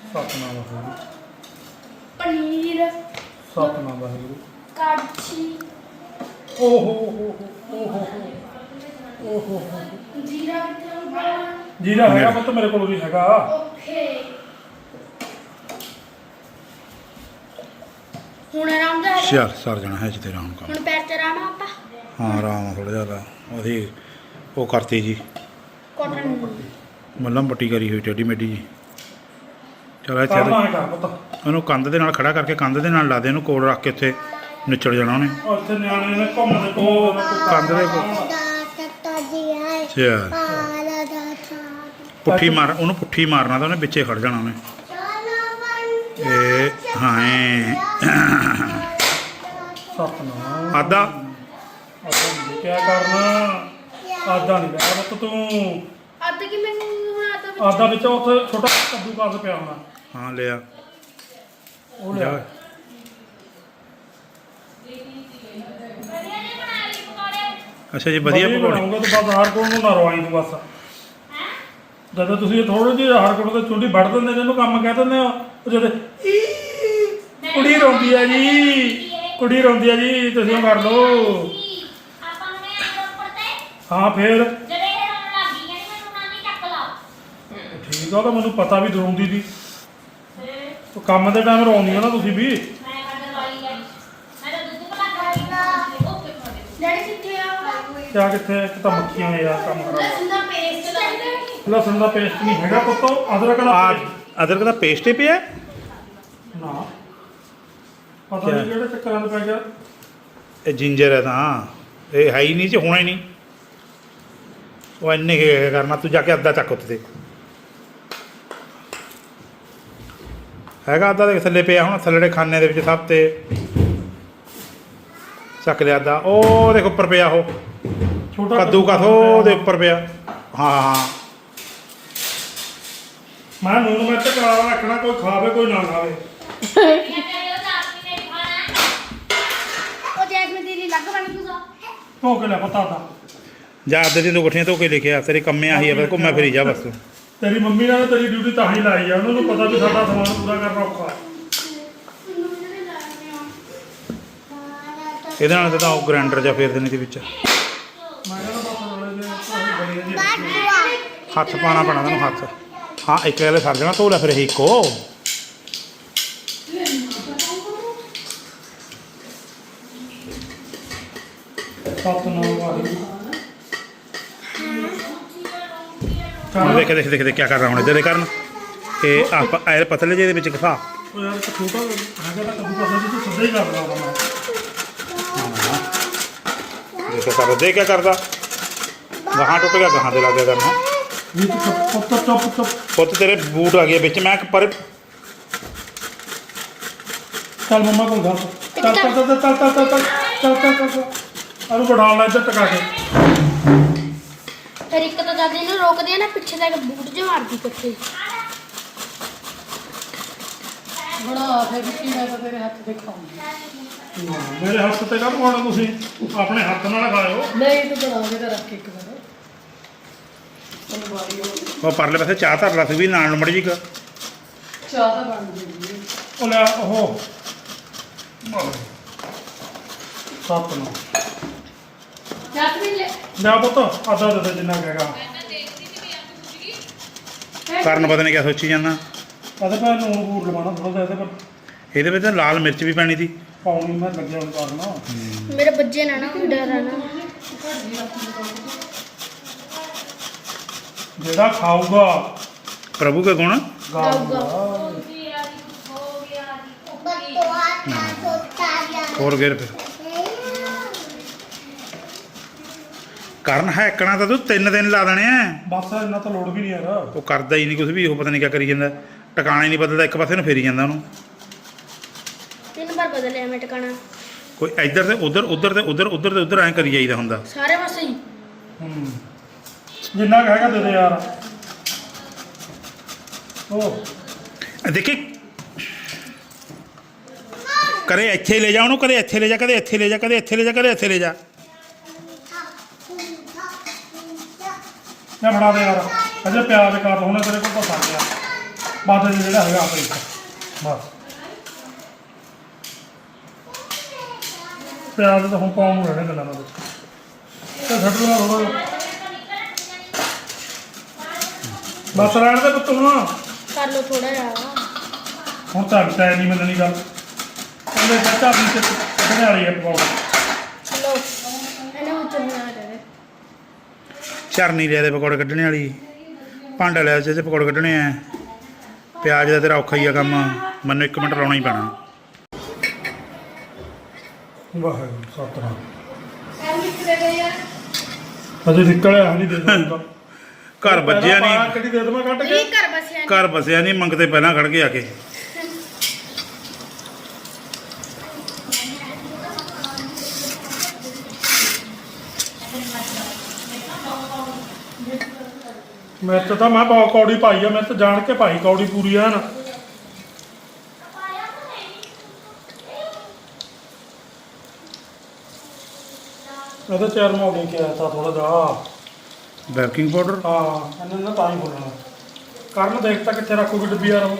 Speaker 1: ਸਤਨਾਮ ਵਾਹਿਗੁਰੂ
Speaker 2: ਪਨੀਰ
Speaker 1: ਸਤਨਾਮ ਵਾਹਿਗੁਰੂ।
Speaker 2: ਕਾੜਛੀ
Speaker 1: ਓਹੋ ਹੋ ਹੋ ਓਹੋ ਓਹੋ।
Speaker 2: ਜੀਰਾ ਕਿੱਥੇ ਹੁੰਦਾ
Speaker 1: ਜੀਰਾ ਹੈਗਾ ਪੁੱਤ ਮੇਰੇ ਕੋਲ ਵੀ ਹੈਗਾ।
Speaker 2: ਓਕੇ। ਹੁਣ ਆਰਾਮ ਦਾ ਹੈ
Speaker 3: ਚੱਲ ਸਰ ਜਾਣਾ ਹੈ ਜੀ ਤੇਰਾ ਹੁਣ ਕੰਮ
Speaker 2: ਹੁਣ ਪੈਰ ਤੇ ਆਰਾਮ ਆ ਆਪਾਂ?
Speaker 3: ਹਾਂ ਆਰਾਮ ਥੋੜਾ ਜ਼ਿਆਦਾ ਉਹਦੀ ਉਹ ਕਰਤੀ ਜੀ।
Speaker 2: ਕਾਟਨ
Speaker 3: ਮੱਲਮ ਪੱਟੀ ਕਰੀ ਹੋਈ ਟੇਢੀ ਮੇਢੀ ਜੀ। ਚਲ ਇਹਦੇ-
Speaker 1: ਹੈ ਕਰ ਪੁੱਤ?
Speaker 3: ਉਹਨੂੰ ਕੰਧ ਦੇ ਨਾਲ ਖੜਾ ਕਰਕੇ ਕੰਧ ਦੇ ਨਾਲ ਲਾ ਦੇ ਇਹਨੂੰ ਕੋਲ ਰੱਖ ਕੇ ਉੱਥੇ ਨਿਚੜ ਜਾਣਾ ਉਹਨੇ।
Speaker 1: ਉਹ ਇੱਥੇ ਨਿਆਣੇ ਨੇ ਘੁੰਮਦੇ ਘੁੰਮਦੇ
Speaker 3: ਕੰਧ ਦੇ ਕੋਲ। ਚੱਲ ਪੁੱਠੀ ਮਾਰ ਉਹਨੂੰ ਪੁੱਠੀ ਮਾਰਨਾ ਤਾਂ ਉਹਨੇ ਵਿੱਚੇ ਖੜ ਜਾਣਾ ਉਹਨੇ। ਇਹ ਹਾਂ
Speaker 1: ਸਤਨਾਮ।
Speaker 3: ਆਦਾ
Speaker 1: ਆਪਾਂ ਨਹੀਂ ਕਿਆ ਕਰਨਾ? ਆਦਾ ਨਹੀਂ ਪੁੱਤ ਤੂੰ।
Speaker 2: ਅੱਧ ਕਿ ਮੈਨੂੰ ਹੁਣ ਅੱਧ ਵਿੱਚ
Speaker 1: ਆਦਾ ਵਿੱਚ ਉੱਥੇ ਛੋਟਾ ਕੱਦੂ ਕਾਸ ਪਿਆ ਹੋਣਾ।
Speaker 3: ਹਾਂ ਲਿਆ।
Speaker 1: ਉਹ ਲਿਆ
Speaker 3: ਜਾ। ਅੱਛਾ ਜੀ ਵਧੀਆ ਪਕੌੜੇ।
Speaker 1: ਬਣਾਉਂਗਾ ਤਾਂ ਬਸ ਹਰ ਕੋਲ ਨੂੰ ਨਾ ਰਵਾਈ ਤੂੰ ਬਸ। ਜਦੋਂ ਤੁਸੀਂ ਥੋੜੇ ਜਿਹੇ ਹਰ ਕੋਲ ਤੇ ਚੁੰਡੀ ਵੱਢ ਦਿੰਦੇ ਨੇ ਇਹਨੂੰ ਕੰਮ ਕਹਿ ਦਿੰਦੇ ਹੋ ਉਹ ਜਦ ਈ, ਕੁੜੀ ਰੋਂਦੀ ਆ ਜੀ ਕੁੜੀ ਰੋਂਦੀ ਆ ਜੀ ਤੁਸੀਂ ਉਹ ਕਰ ਲਓ।
Speaker 4: ਆਪਾਂ ਨੂੰ ਇਹ ਉੱਪਰ ਤੇ
Speaker 1: ਹਾਂ ਫੇਰ।
Speaker 4: ਜਿਹੜੇ ਇਹ ਰੋਣ ਲੱਗੀ ਕਹਿੰਦੀ ਮੈਨੂੰ ਨਾਨੀ ਚੱਕ ਲਾ
Speaker 1: ਠੀਕ ਆ ਉਹ ਤਾਂ ਮੈਨੂੰ ਪਤਾ ਵੀ ਰੋਂਦੀ ਦੀ। ਕੰਮ ਦੇ ਟਾਈਮ ਰੋਂਦੀ ਆ ਨਾ ਤੁਸੀਂ ਵੀ। ਕਿਆ ਕਿੱਥੇ ਇੱਕ ਤਾਂ ਮੱਖੀਆਂ ਨੇ ਯਾਰ ਕੰਮ ਖਰਾਬ
Speaker 2: ਲਸਣ ਦਾ ਪੇਸਟ ਲਾਉਂਦੇ
Speaker 1: ਲਸਣ ਦਾ ਪੇਸਟ ਨਹੀਂ ਹੈਗਾ ਪੁੱਤੋ ਅਦਰਕ ਦਾ
Speaker 3: ਆ। ਅਦਰਕ ਦਾ ਪੇਸਟ ਹੀ ਪਿਆ?
Speaker 1: ਨਾ। ਪਤਾ? ਨਹੀਂ ਕਿਹੜੇ ਚੱਕਰਾਂ 'ਚ ਪੈ ਗਿਆ।
Speaker 3: ਇਹ ਜਿੰਜਰ ਹੈ ਤਾਂ। ਇਹ ਹੈ ਹੀ ਨਹੀਂ ਚ ਹੋਣਾ ਹੀ ਨਹੀਂ। ਉਹ ਇੰਨੇ ਕੀ ਕਰਨਾ ਤੂੰ ਜਾ ਕੇ ਅੱਧਾ ਚੱਕ ਉੱਤੇ ਤੇ ਹੈਗਾ ਅੱਧਾ ਦੇ ਥੱਲੇ ਪਿਆ ਹੁਣ ਥੱਲੜੇ ਖਾਨੇ ਦੇ ਵਿੱਚ ਸਭ ਤੇ। ਚੱਕ ਲਿਆ ਅੱਧਾ। ਉਹ ਦੇਖ ਉੱਪਰ ਪਿਆ ਉਹ।
Speaker 1: ਛੋਟਾ
Speaker 3: ਕੱਦੂ ਕਥੋ ਦੇ ਉੱਪਰ ਪਿਆ। ਹਾਂ ਹਾਂ
Speaker 1: ਮੈਂ ਨੂਨ ਮਿਰਚ ਕਰਾਵਾ ਰੱਖਣਾ ਕੋਈ ਖਾਵੇ ਕੋਈ ਨਾ ਖਾਵੇ।
Speaker 4: ਉਹ ਤਾਂ ਨੇ
Speaker 2: ਜੈਸਮੀਨ ਦੀਦੀ ਲੱਗ ਬਣ
Speaker 1: ਧੋ ਕੇ ਲੈ ਪਤਾ ਤਾਂ
Speaker 3: ਜਾ ਅੱਧੇ ਦੀ ਦੋ ਗੁੱਠੀਆਂ ਧੋ ਕੇ ਲਿਖਿਆ ਤੇਰੇ ਕੰਮੇ ਆਹੀ ਆ ਬਸ ਘੁੰਮਿਆ ਫਿਰੀ ਜਾ ਬਸ
Speaker 1: ਤੇਰੀ ਮੰਮੀ ਨਾਲ ਤੇਰੀ ਡਿਊਟੀ ਤਾਂ ਹੀ ਲਾਈ ਆ ਉਹਨਾਂ ਨੂੰ ਪਤਾ ਵੀ ਸਾਡਾ ਸਮਾਨ ਪੂਰਾ ਕਰਨਾ ਔਖਾ। ਹੈ।
Speaker 3: ਇਹਦੇ ਨਾਲ ਤਾਂ ਉਹ ਗ੍ਰਾਈਂਡਰ ਜਾਂ ਫੇਰ ਦੇਣੀ ਸੀ ਵਿੱਚ।
Speaker 1: ਮੈਂ ਕਹਿੰਦਾ ਬਸ ਨਾਲੇ ਦੇ ਬੜੀ ਜੀ।
Speaker 3: ਹੱਥ ਪਾਣਾ ਪੈਣਾ ਤੈਨੂੰ ਹੱਥ। ਹਾਂ ਇੱਕ ਵੇਲੇ ਸਰ ਜਾਣਾ ਧੋ ਲੈ ਫਿਰ ਇਹ ਇੱਕੋ।
Speaker 1: ਸਤਨਾਮ ਵਾਹਿਗੁਰੂ
Speaker 3: ਹੁਣ ਦੇਖ ਦੇਖ ਦੇਖ ਦੇਖ ਕੀ ਕਰ ਰਹਾ ਹੁਣ ਇੱਧਰ ਦੇ ਕਰਨ। ਇਹ ਆਪ ਐ ਪਤਲੇ ਜਿਹੇ ਦੇ ਵਿੱਚ ਘਸਾ
Speaker 1: ਉਹ ਯਾਰ ਇੱਕ ਛੋਟਾ ਹੈਗਾ ਤਾਂ ਕੱਦੂ ਪਾਸੇ ਤੂੰ ਸਿੱਧਾ ਹੀ ਕਰ ਲਾ ਮੈਂ।
Speaker 3: ਦੇਖ ਕਰ ਦੇ ਕੀ ਕਰਦਾ। ਗਾਹਾਂ ਟੁੱਟ ਗਿਆ ਗਾਹਾਂ ਦੇ ਲੱਗ ਗਿਆ ਕਰਨਾ।
Speaker 1: ਵੀ ਤੂੰ ਚੁੱਪ ਚੁੱਪ ਚੁੱਪ
Speaker 3: ਪੁੱਤ ਤੇਰੇ ਬੂਟ ਆ ਗਏ ਵਿੱਚ ਮੈਂ ਪਰ
Speaker 1: ਚੱਲ ਮੰਮਾ ਕੋਲ ਗੱਲ ਚੱਲ ਚੱਲ ਚੱਲ ਚੱਲ ਚੱਲ ਚੱਲ ਚੱਲ ਚੱਲ ਚੱਲ ਅਰੂ ਬੜਾ ਲੈ ਇੱਧਰ ਟਕਾ ਕੇ।
Speaker 2: ਫਿਰ ਇੱਕ ਤਾਂ ਦਾਦੀ ਨੂੰ ਰੋਕਦੀ ਆ ਨਾ ਪਿੱਛੇ ਤੱਕ ਬੂਟ ਜਿਹਾ ਮਾਰਦੀ ਇਕੱਠੇ
Speaker 5: ਬਣਾ ਫਿਰ ਵਿੱਕੀ ਮੈਂ ਤਾਂ ਤੇਰੇ ਹੱਥ ਤੇ ਖਾਉਂਗੀ
Speaker 1: ਮੇਰੇ ਹੱਥ ਤੇ ਕਾ ਪਾਉਣਾ ਤੁਸੀਂ? ਆਪਣੇ ਹੱਥ ਨਾਲ ਖਾਇਓ।
Speaker 5: ਨਹੀਂ ਤੂੰ ਬਣਾ ਕੇ ਤਾਂ ਰੱਖ ਇੱਕ ਵਾਰ। ਤੈਨੂੰ ਵਾਰੀ ਹੋ
Speaker 3: ਉਹ ਪਰਲੇ ਪਾਸੇ ਚਾਹ ਧਰ ਲਾ ਸੀ ਵੀ ਨਾਲ ਨੂੰ ਮੜੀ ਜੀ ਕ।
Speaker 5: ਚਾਹ ਤਾਂ ਬਣ ਜੂਗੀ
Speaker 1: ਉਹ ਲੈ ਉਹ। ਸੱਤ ਨੂੰ
Speaker 2: ਲੈ
Speaker 1: ਲਿਆ ਪੁੱਤ ਆਦਾ ਦੇ ਦੇ ਜਿੰਨਾ ਕੁ ਹੈਗਾ।
Speaker 3: ਕਰਨ ਪਤਾ ਨਹੀਂ ਕਿਆ ਸੋਚੀ ਜਾਂਦਾ।
Speaker 1: ਇਹਦੇ ਪਰ ਨੂਣ ਬੂਰ ਲਵਾਉਣਾ ਥੋੜਾ ਜਿਹਾ ਇਹਦੇ ਪਰ।
Speaker 3: ਇਹਦੇ ਵਿੱਚ ਤਾਂ ਲਾਲ ਮਿਰਚ ਵੀ ਪੈਣੀ ਸੀ।
Speaker 1: ਪਾਉਣੀ ਮੈਂ ਲੱਗਿਆ ਹੁਣ ਕਰਨਾ।
Speaker 2: ਮੇਰੇ ਬੱਜੇ ਨਾ ਨਾ ਕੋਈ ਡਰ ਆ ਨਾ।
Speaker 1: ਜਿਹੜਾ ਖਾਊਗਾ
Speaker 3: ਪ੍ਰਭੂ ਕੇ ਗੁਣ
Speaker 1: ਗਾਊਗਾ
Speaker 3: ਹੋਰ ਗੇਰ ਫਿਰ। ਕਰਨ ਹੈ ਇੱਕਣਾ ਤਾਂ ਤੂੰ ਤਿੰਨ ਦਿਨ ਲਾ ਦੇਣੇ ਆ।
Speaker 1: ਬਸ ਇੰਨਾ ਤਾਂ ਲੋੜ ਵੀ ਨਹੀਂ ਯਾਰ।
Speaker 3: ਉਹ ਕਰਦਾ ਹੀ ਨਹੀਂ ਕੁਝ ਵੀ ਉਹ ਪਤਾ ਨਹੀਂ ਕਿਆ ਕਰੀ ਜਾਂਦਾ। ਟਿਕਾਣਾ ਹੀ ਨਹੀਂ ਬਦਲਦਾ ਇੱਕ ਪਾਸੇ ਨੂੰ ਫੇਰੀ ਜਾਂਦਾ ਉਹਨੂੰ।
Speaker 2: ਤਿੰਨ ਵਾਰ ਬਦਲਿਆ ਮੈਂ ਟਿਕਾਣਾ।
Speaker 3: ਕੋਈ ਇੱਧਰ ਤੇ ਉੱਧਰ ਉੱਧਰ ਤੇ ਉੱਧਰ ਉੱਧਰ ਤੇ ਉੱਧਰ ਐਂ ਕਰੀ ਜਾਈਦਾ ਹੁੰਦਾ।
Speaker 2: ਸਾਰੇ ਪਾਸੇ ਹੀ।
Speaker 1: ਹੂੰ। ਜਿੰਨਾ ਕੁ ਹੈਗਾ ਦੇ ਦੇ ਯਾਰ। ਉਹ
Speaker 3: ਆ ਦੇਖੀ। ਕਰੇ ਇੱਥੇ ਲੈ ਜਾ ਉਹਨੂੰ ਕਦੇ ਇੱਥੇ ਲੈ ਜਾ ਕਦੇ ਇੱਥੇ ਲੈ ਜਾ ਕਦੇ ਇੱਥੇ ਲੈ ਜਾ ਕਦੇ ਇੱਥੇ ਲੈ ਜਾ।
Speaker 1: ਮੈਂ ਫੜਾ ਦੇ ਯਾਰ। ਅਜੇ ਪਿਆਜ਼ ਕਰ ਹੁਣੇ ਤੇਰੇ ਕੋਲ ਪਸਾ ਗਿਆ ਬਾਅਦ ਚ ਜਿਹੜਾ ਹੈਗਾ ਆਪੇ ਬਸ। ਪਿਆਜ਼ ਤਾਂ ਹੁਣ ਪਾਉਣ ਨੂੰ ਰਹਿਣੇ ਗੱਲਾਂ ਨਾਲ ਤੇ ਛੱਡ ਦੂੰਗਾ ਥੋੜਾ ਬਸ ਰਹਿਣ ਦੇ ਪੁੱਤ ਹੁਣ।
Speaker 2: ਕਰ ਲੋ ਥੋੜਾ ਜਿਹਾ।
Speaker 1: ਹੁਣ ਤਾਂ ਟਾਈਮ ਨਹੀਂ ਮੰਨਣੀ ਗੱਲ। ਕਹਿੰਦੇ ਚਾਚਾ ਵੀ ਤੇ ਕੱਢਣੇ ਵਾਲੀ ਹੈ ਪਕੌੜਾ
Speaker 2: ਲੋ ਇਹਨੇ ਵਿੱਚ ਬਣਾ ਦੇ
Speaker 3: ਚਰਨੀ ਲਿਆ ਦੇ ਪਕੌੜੇ ਕੱਢਣੇ ਵਾਲੀ। ਭਾਂਡਾ ਲਿਆ ਚ ਪਕੌੜੇ ਕੱਢਣੇ ਆ। ਪਿਆਜ਼ ਦਾ ਤੇਰਾ ਔਖਾ ਹੀ ਆ ਕੰਮ। ਮੈਨੂੰ 1 ਮਿੰਟ ਲਾਉਣਾ ਹੀ ਪੈਣਾ।
Speaker 1: ਵਾਹਿਗੁਰੂ ਸਤਨਾਮ। ਅਜੇ ਨਿਕਲਿਆ ਨਹੀਂ ਦੇ ਦੂੰਗਾ
Speaker 3: ਘਰ ਵੱਜਿਆ ਨਹੀਂ
Speaker 1: ਦੇ ਦਵਾਂ ਕੇ?
Speaker 2: ਘਰ ਬਸਿਆ
Speaker 3: ਘਰ ਬਸਿਆ ਨਹੀਂ ਮੰਗਤੇ ਪਹਿਲਾਂ ਖੜ ਕੇ ਆ ਕੇ।
Speaker 1: ਮੈਂ ਤਾਂ ਤਾਂ ਮੈਂ ਬਹੁਤ ਕੌੜੀ ਪਾਈ ਆ ਮੈਂ ਤਾਂ ਜਾਣ ਕੇ ਪਾਈ ਕੌੜੀ ਪੂਰੀ ਆ ਨਾ ਇਹਦਾ ਚਾਰ ਮੌੜੀ ਕੇ ਆਇਆ ਤਾਂ ਥੋੜਾ ਜਿਹਾ।
Speaker 3: ਬੇਕਿੰਗ ਪਾਊਡਰ
Speaker 1: ਹਾਂ ਇਹਨਾਂ ਨੇ ਤਾਂ ਹੀ ਖੋਲਣਾ ਕਰਨ ਦੇਖ ਤਾਂ ਕਿੱਥੇ ਰੱਖੋਗੇ ਡੱਬੀ ਯਾਰ ਉਹ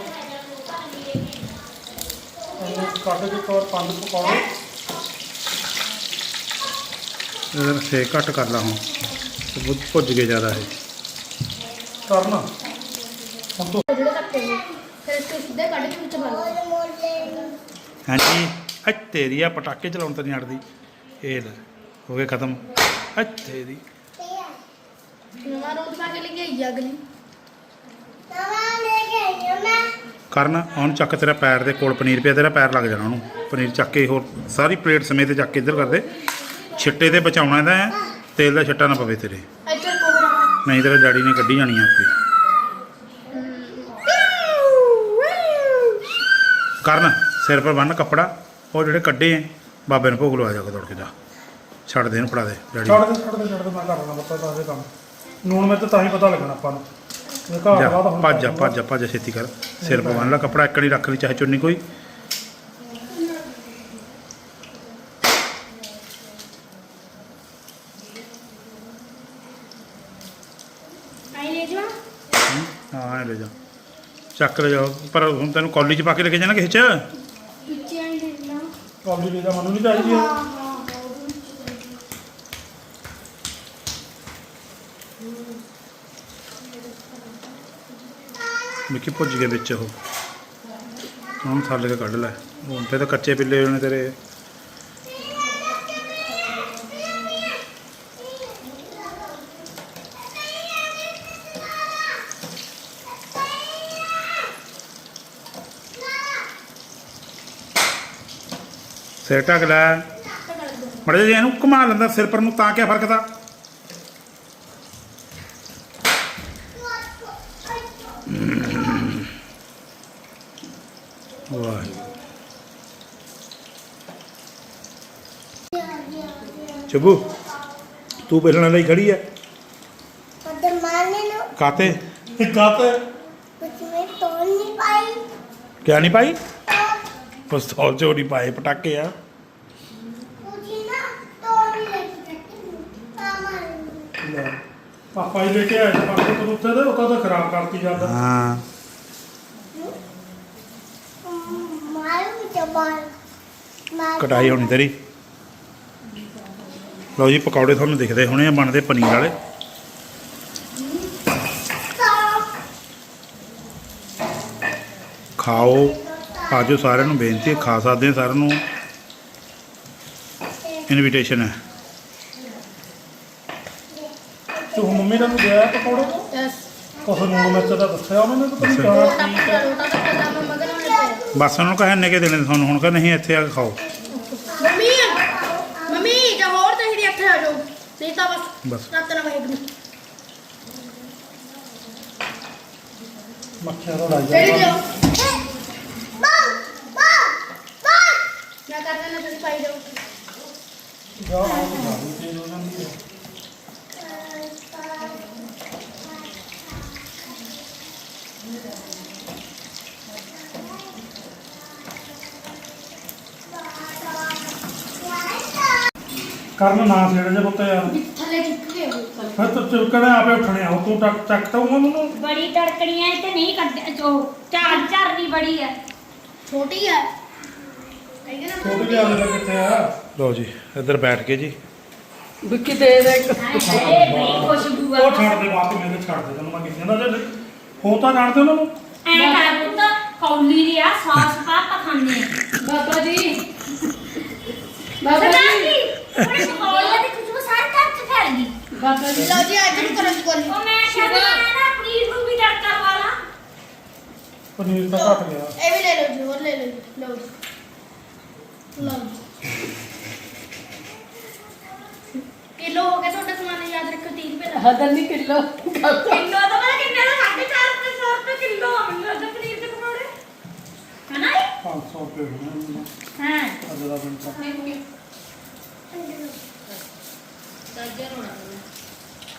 Speaker 1: ਇਹਨੂੰ ਕੱਢ ਕੇ ਤੋਰ ਪੰਜ ਪਕੌੜੇ
Speaker 3: ਇਹਦਾ ਸੇ ਘੱਟ ਕਰ ਲਾ ਹੁਣ। ਤੇ ਭੁੱਜ- ਭੁੱਜ ਗਏ ਜ਼ਿਆਦਾ ਇਹ।
Speaker 1: ਕਰਨ। ਹੁਣ ਤੋਂ
Speaker 2: ਜਿਹੜੇ ਕੱਟੇ ਨੇ ਫਿਰ ਇਸको ਸਿੱਧੇ ਕੱਢ ਕੇ ਵਿੱਚ ਪਾ ਲਓ।
Speaker 3: ਹਾਂਜੀ ਅੱਜ ਤੇਰੀ ਆ ਪਟਾਕੇ ਚਲਾਉਣ ਤੇ ਨਹੀਂ ਅੜਦੀ ਇਹ ਲੈ ਹੋ ਗਏ ਖਤਮ। ਅੱਜ ਤੇਰੀ।
Speaker 2: ਨਵਾਂ ਰੋਡ ਪਾ ਕੇ ਲੈ ਕੇ ਆਈ ਅਗਲੀ।
Speaker 3: ਕਰਨ ਹੁਣ ਚੱਕ ਤੇਰਾ ਪੈਰ ਦੇ ਕੋਲ ਪਨੀਰ ਪਿਆ ਤੇਰਾ ਪੈਰ ਲੱਗ ਜਾਣਾ ਉਹਨੂੰ। ਪਨੀਰ ਚੱਕ ਕੇ ਹੋਰ ਸਾਰੀ ਪਲੇਟ ਸਮੇਤ ਚੱਕ ਕੇ ਇੱਧਰ ਕਰ ਦੇ। ਛਿੱਟੇ ਤੇ ਬਚਾਉਣਾ ਇਹਦਾ ਤੇਲ ਦਾ ਛਿੱਟਾ ਨਾ ਪਵੇ ਤੇਰੇ।
Speaker 2: ਇੱਧਰ ਕੋਹਰਾ
Speaker 3: ਨਹੀਂ ਤੇਰੇ ਡੈਡੀ ਨੇ ਕੱਢੀ ਜਾਣੀ ਆ ਆਪੇ। ਕਰਨ ਸਿਰ ਪਰ ਬੰਨ ਕੱਪੜਾ ਉਹ ਜਿਹੜੇ ਕੱਢੇ ਆ ਬਾਬੇ ਨੂੰ ਭੋਗ ਲਵਾ ਜਾ ਕੇ ਦੌੜ ਕੇ ਜਾ। ਛੱਡ ਦੇ ਇਹਨੂੰ ਫੜਾ ਦੇ ਡੈਡੀ
Speaker 1: ਛੱਡ ਦੇ ਛੱਡ ਦੇ ਛੱਡ ਦੇ ਮੈਂ ਕਰ ਲੈਣਾ ਬੱਤਾ ਤਾਂ ਇਹ ਕੰਮ। ਨੂਣ ਮਿਰਚ ਤਾਂ ਹੀ ਪਤਾ ਲੱਗਣਾ ਆਪਾਂ ਨੂੰ।
Speaker 3: ਜਾ ਭੱਜ ਜਾ ਭੱਜ ਜਾ ਭੱਜ ਜਾ ਛੇਤੀ ਕਰ। ਸਿਰ ਪਰ ਬੰਨ ਲਾ ਕੱਪੜਾ ਇੱਕੜੀ ਰੱਖ ਲਈ ਚਾਹੇ ਚੁੰਨੀ ਕੋਈ
Speaker 2: ਆਈ ਲੈ ਜਾ
Speaker 3: ਹਾਂ ਐਂ ਲੈ ਜਾ। ਚੱਕ ਲੈ ਜਾ। ਪਰ ਹੁਣ ਤੈਨੂੰ ਕੌਲੀ 'ਚ ਪਾ ਕੇ ਲੈ ਕੇ ਜਾਣਾ ਕਿਸੇ 'ਚ?
Speaker 2: ਪਿੱਛੇ ਆਈ ਲੈ। ਜਾ
Speaker 1: ਕੌਲੀ ਲੈ ਜਾ ਮੈਨੂੰ ਨਹੀਂ ਚਾਹੀਦੀ। ਇਹ।
Speaker 3: ਮਿੱਕੀ ਭੁੱਜ ਗਏ ਵਿੱਚ ਉਹ। ਹੁਣ ਥੱਲੇ ਕੇ ਕੱਢ ਲੈ। ਹੁਣ ਤੇ ਤਾਂ ਕੱਚੇ ਪਿੱਲੇ ਹੋਣੇ ਤੇਰੇ। ਸਿਰ ਢੱਕ ਲੈ। ਮੜੇ ਜੇ ਇਹਨੂੰ ਘੁਮਾ ਲੈਂਦਾ ਸਿਰ ਪਰ ਨੂੰ ਤਾਂ ਕਿਆ ਫ਼ਰਕ ਦਾ ਵਾਹਿਗੁਰੂ। ਚਬੂ ਤੂੰ ਪਹਿਲਾਂ ਲਈ ਖੜੀ ਹੈ ਕਾਤੇ?
Speaker 1: ਇੱਕ ਗੱਤ
Speaker 3: ਕਿਆ ਨਹੀਂ ਪਾਈ? ਪਿਸਤੌਲ ਚੋਂ ਨਹੀਂ ਪਾਏ ਪਟਾਕੇ ਆ।
Speaker 1: ਲੈ, ਪਾਪਾ ਹੀ ਲੈ ਕੇ ਆਇਆ ਪਾਪਾ ਤੋਂ ਉੱਤੇ ਦੇ ਉਹ ਤਾਂ ਤਾਂ ਖਰਾਬ ਕਰਤੀ ਜਾਂਦਾ
Speaker 3: ਹਾਂ। ਕਟਾਈ ਹੋਣੀ ਤੇਰੀ। ਲਓ ਜੀ ਪਕੌੜੇ ਤੁਹਾਨੂੰ ਦਿਖਦੇ ਹੋਣੇ ਆ ਬਣਦੇ ਪਨੀਰ ਵਾਲੇ। ਖਾਓ। ਆਜੋ ਸਾਰਿਆਂ ਨੂੰ ਬੇਨਤੀ ਹੈ ਖਾ ਸਕਦੇ ਆ ਸਾਰਿਆਂ ਨੂੰ। ਇਨਵੀਟੇਸ਼ਨ ਹੈ।
Speaker 1: ਤੇ ਮੰਮੀ ਨੇ ਨੂੰ ਦਿਆ ਪਕੌੜੇ?
Speaker 2: ਯਸ
Speaker 1: ਕੁਛ ਨੂਣ ਮਿਰਚ ਦਾ ਦੱਸਿਆ ਉਹਨੇ ਨੇ ਨਹੀਂ
Speaker 2: ਤਾਂ ਮੰਮਾ ਦੇ ਨਾਲ ਪਿਆ
Speaker 3: ਬਸ ਉਹਨਾਂ ਨੂੰ ਕਹੇ ਕੇ ਦੇਣੇ ਤੁਹਾਨੂੰ ਹੁਣ ਕਹ ਨਹੀਂ ਇੱਥੇ ਆ ਕੇ ਖਾਓ।
Speaker 2: ਮੰਮੀ ਮੰਮੀ ਜੇ ਹੋਰ ਚਾਹੀਦੀ ਇੱਥੇ ਆ ਜਾਓ। ਨਹੀਂ ਤਾਂ ਬਸ
Speaker 3: ਬਸ।
Speaker 2: ਰਾਤ ਨਾ ਵਾਹਿਗੁਰੂ
Speaker 1: ਮੱਖੀਆਂ ਦਾ ਲਾਈ
Speaker 2: ਤੇਰੀ
Speaker 1: ਜਾ
Speaker 2: ਦਿਓ ਬਾਉ ਬਾਉ ਬਾਉ ਮੈਂ ਕਰ ਦੇਣਾ ਤੁਸੀਂ ਪਾਈ ਦਿਓ
Speaker 1: ਜਾ ਆਹ ਤੇ ਜਾ ਵੀ ਤੇਜ਼ ਹੋ ਜਾਂਦੀ ਹੈ ਕਰਨ ਨਾ ਛੇੜ ਜੇ ਪੁੱਤ ਯਾਰ।
Speaker 2: ਥੱਲੇ ਚੁੱਕ ਕੇ ਆਓ
Speaker 1: ਫਿਰ ਤੂੰ ਚੁੱਕਣੇ ਆਪੇ ਉੱਠਣੇ ਆ ਤੂੰ ਟੱਕ ਚੱਕ ਤਾ ਉਹਨੂੰ
Speaker 4: ਬੜੀ ਤੜਕੜੀਆਂ ਤੇ ਨਹੀਂ ਕੱਢ ਜੋ ਝਾੜ ਝਾੜਨੀ ਬੜੀ ਹੈ
Speaker 2: ਛੋਟੀ ਹੈ ਠੀਕ ਹੈ ਨਾ
Speaker 1: ਛੋਟੀ ਜਿਹਾ ਵਾਲਾ ਕਿੱਥੇ ਆ?
Speaker 3: ਲਓ ਜੀ ਇੱਧਰ ਬੈਠ ਕੇ ਜੀ।
Speaker 5: ਵਿੱਕੀ ਦੇ ਦੇ ਇੱਕ
Speaker 4: ਹਾਏ ਬੜੀ ਖੁਸ਼ਬੂ ਆ
Speaker 1: ਉਹ ਛੱਡ ਦੇ ਬਾਤ ਮੇਰੇ ਛੱਡ ਦੇ ਤੈਨੂੰ ਮੈਂ ਕਿਹਾ ਨਾ ਜੇ ਹੋ ਤਾਂ ਜਾਣਦੇ ਉਹਨਾਂ ਨੂੰ?
Speaker 4: ਐ ਕਰ ਪੁੱਤ ਕੌਲੀ ਦੀ ਆ ਸੌਸ ਪਾ ਪਾ ਖਾਣੇ
Speaker 5: ਬਾਬਾ ਜੀ। ਬਾਬਾ ਜੀ।
Speaker 4: ਉਹਨੇ ਪਕੌੜੀਆਂ ਦੀ ਖੁਸ਼ਬੂ ਸਾਰੇ ਘਰ ਚ ਫੈਲ ਗਈ।
Speaker 5: ਬਾਬਾ ਜੀ।
Speaker 2: ਲਓ ਜੀ ਅੱਜ ਨੂੰ ਕਰਨ ਦੀ ਕੋਲੀ।
Speaker 4: ਉਹ ਮੈਂ ਕਹਿੰਦਾ ਨਾ ਪਨੀਰ ਨੂੰ ਵੀ ਤੜਕਾ ਵਾਲਾ
Speaker 1: ਪਨੀਰ ਤਾਂ ਘਟ ਗਿਆ।
Speaker 2: ਇਹ ਵੀ ਲੈ ਲਓ ਜੀ ਹੋਰ ਲੈ ਲਓ ਜੀ। ਲਓ ਜੀ। ਲਓ ਜੀ ਕਿਲੋ ਹੋ ਗਿਆ ਤੁਹਾਡਾ ਸਮਾਨ ਯਾਦ ਰੱਖੋ 30 ਰੁਪਏ ਦਾ।
Speaker 5: ਹਦਨ ਨਹੀਂ ਕਿਲੋ।
Speaker 4: ਕਿਲੋ ਤਾਂ ਪਤਾ ਕਿੰਨੇ ਦਾ? 450 ਰੁਪਏ ਕਿਲੋ। ਮੈਨੂੰ ਲੱਗਦਾ ਪਨੀਰ ਦੇ ਪਕੌੜੇ। ਹਨਾ ਇਹ?
Speaker 1: 500 ਰੁਪਏ ਹੋਣੇ
Speaker 4: ਹਾਂ।
Speaker 1: ਅੱਜ ਦਾ ਦਿਨ ਤਾਂ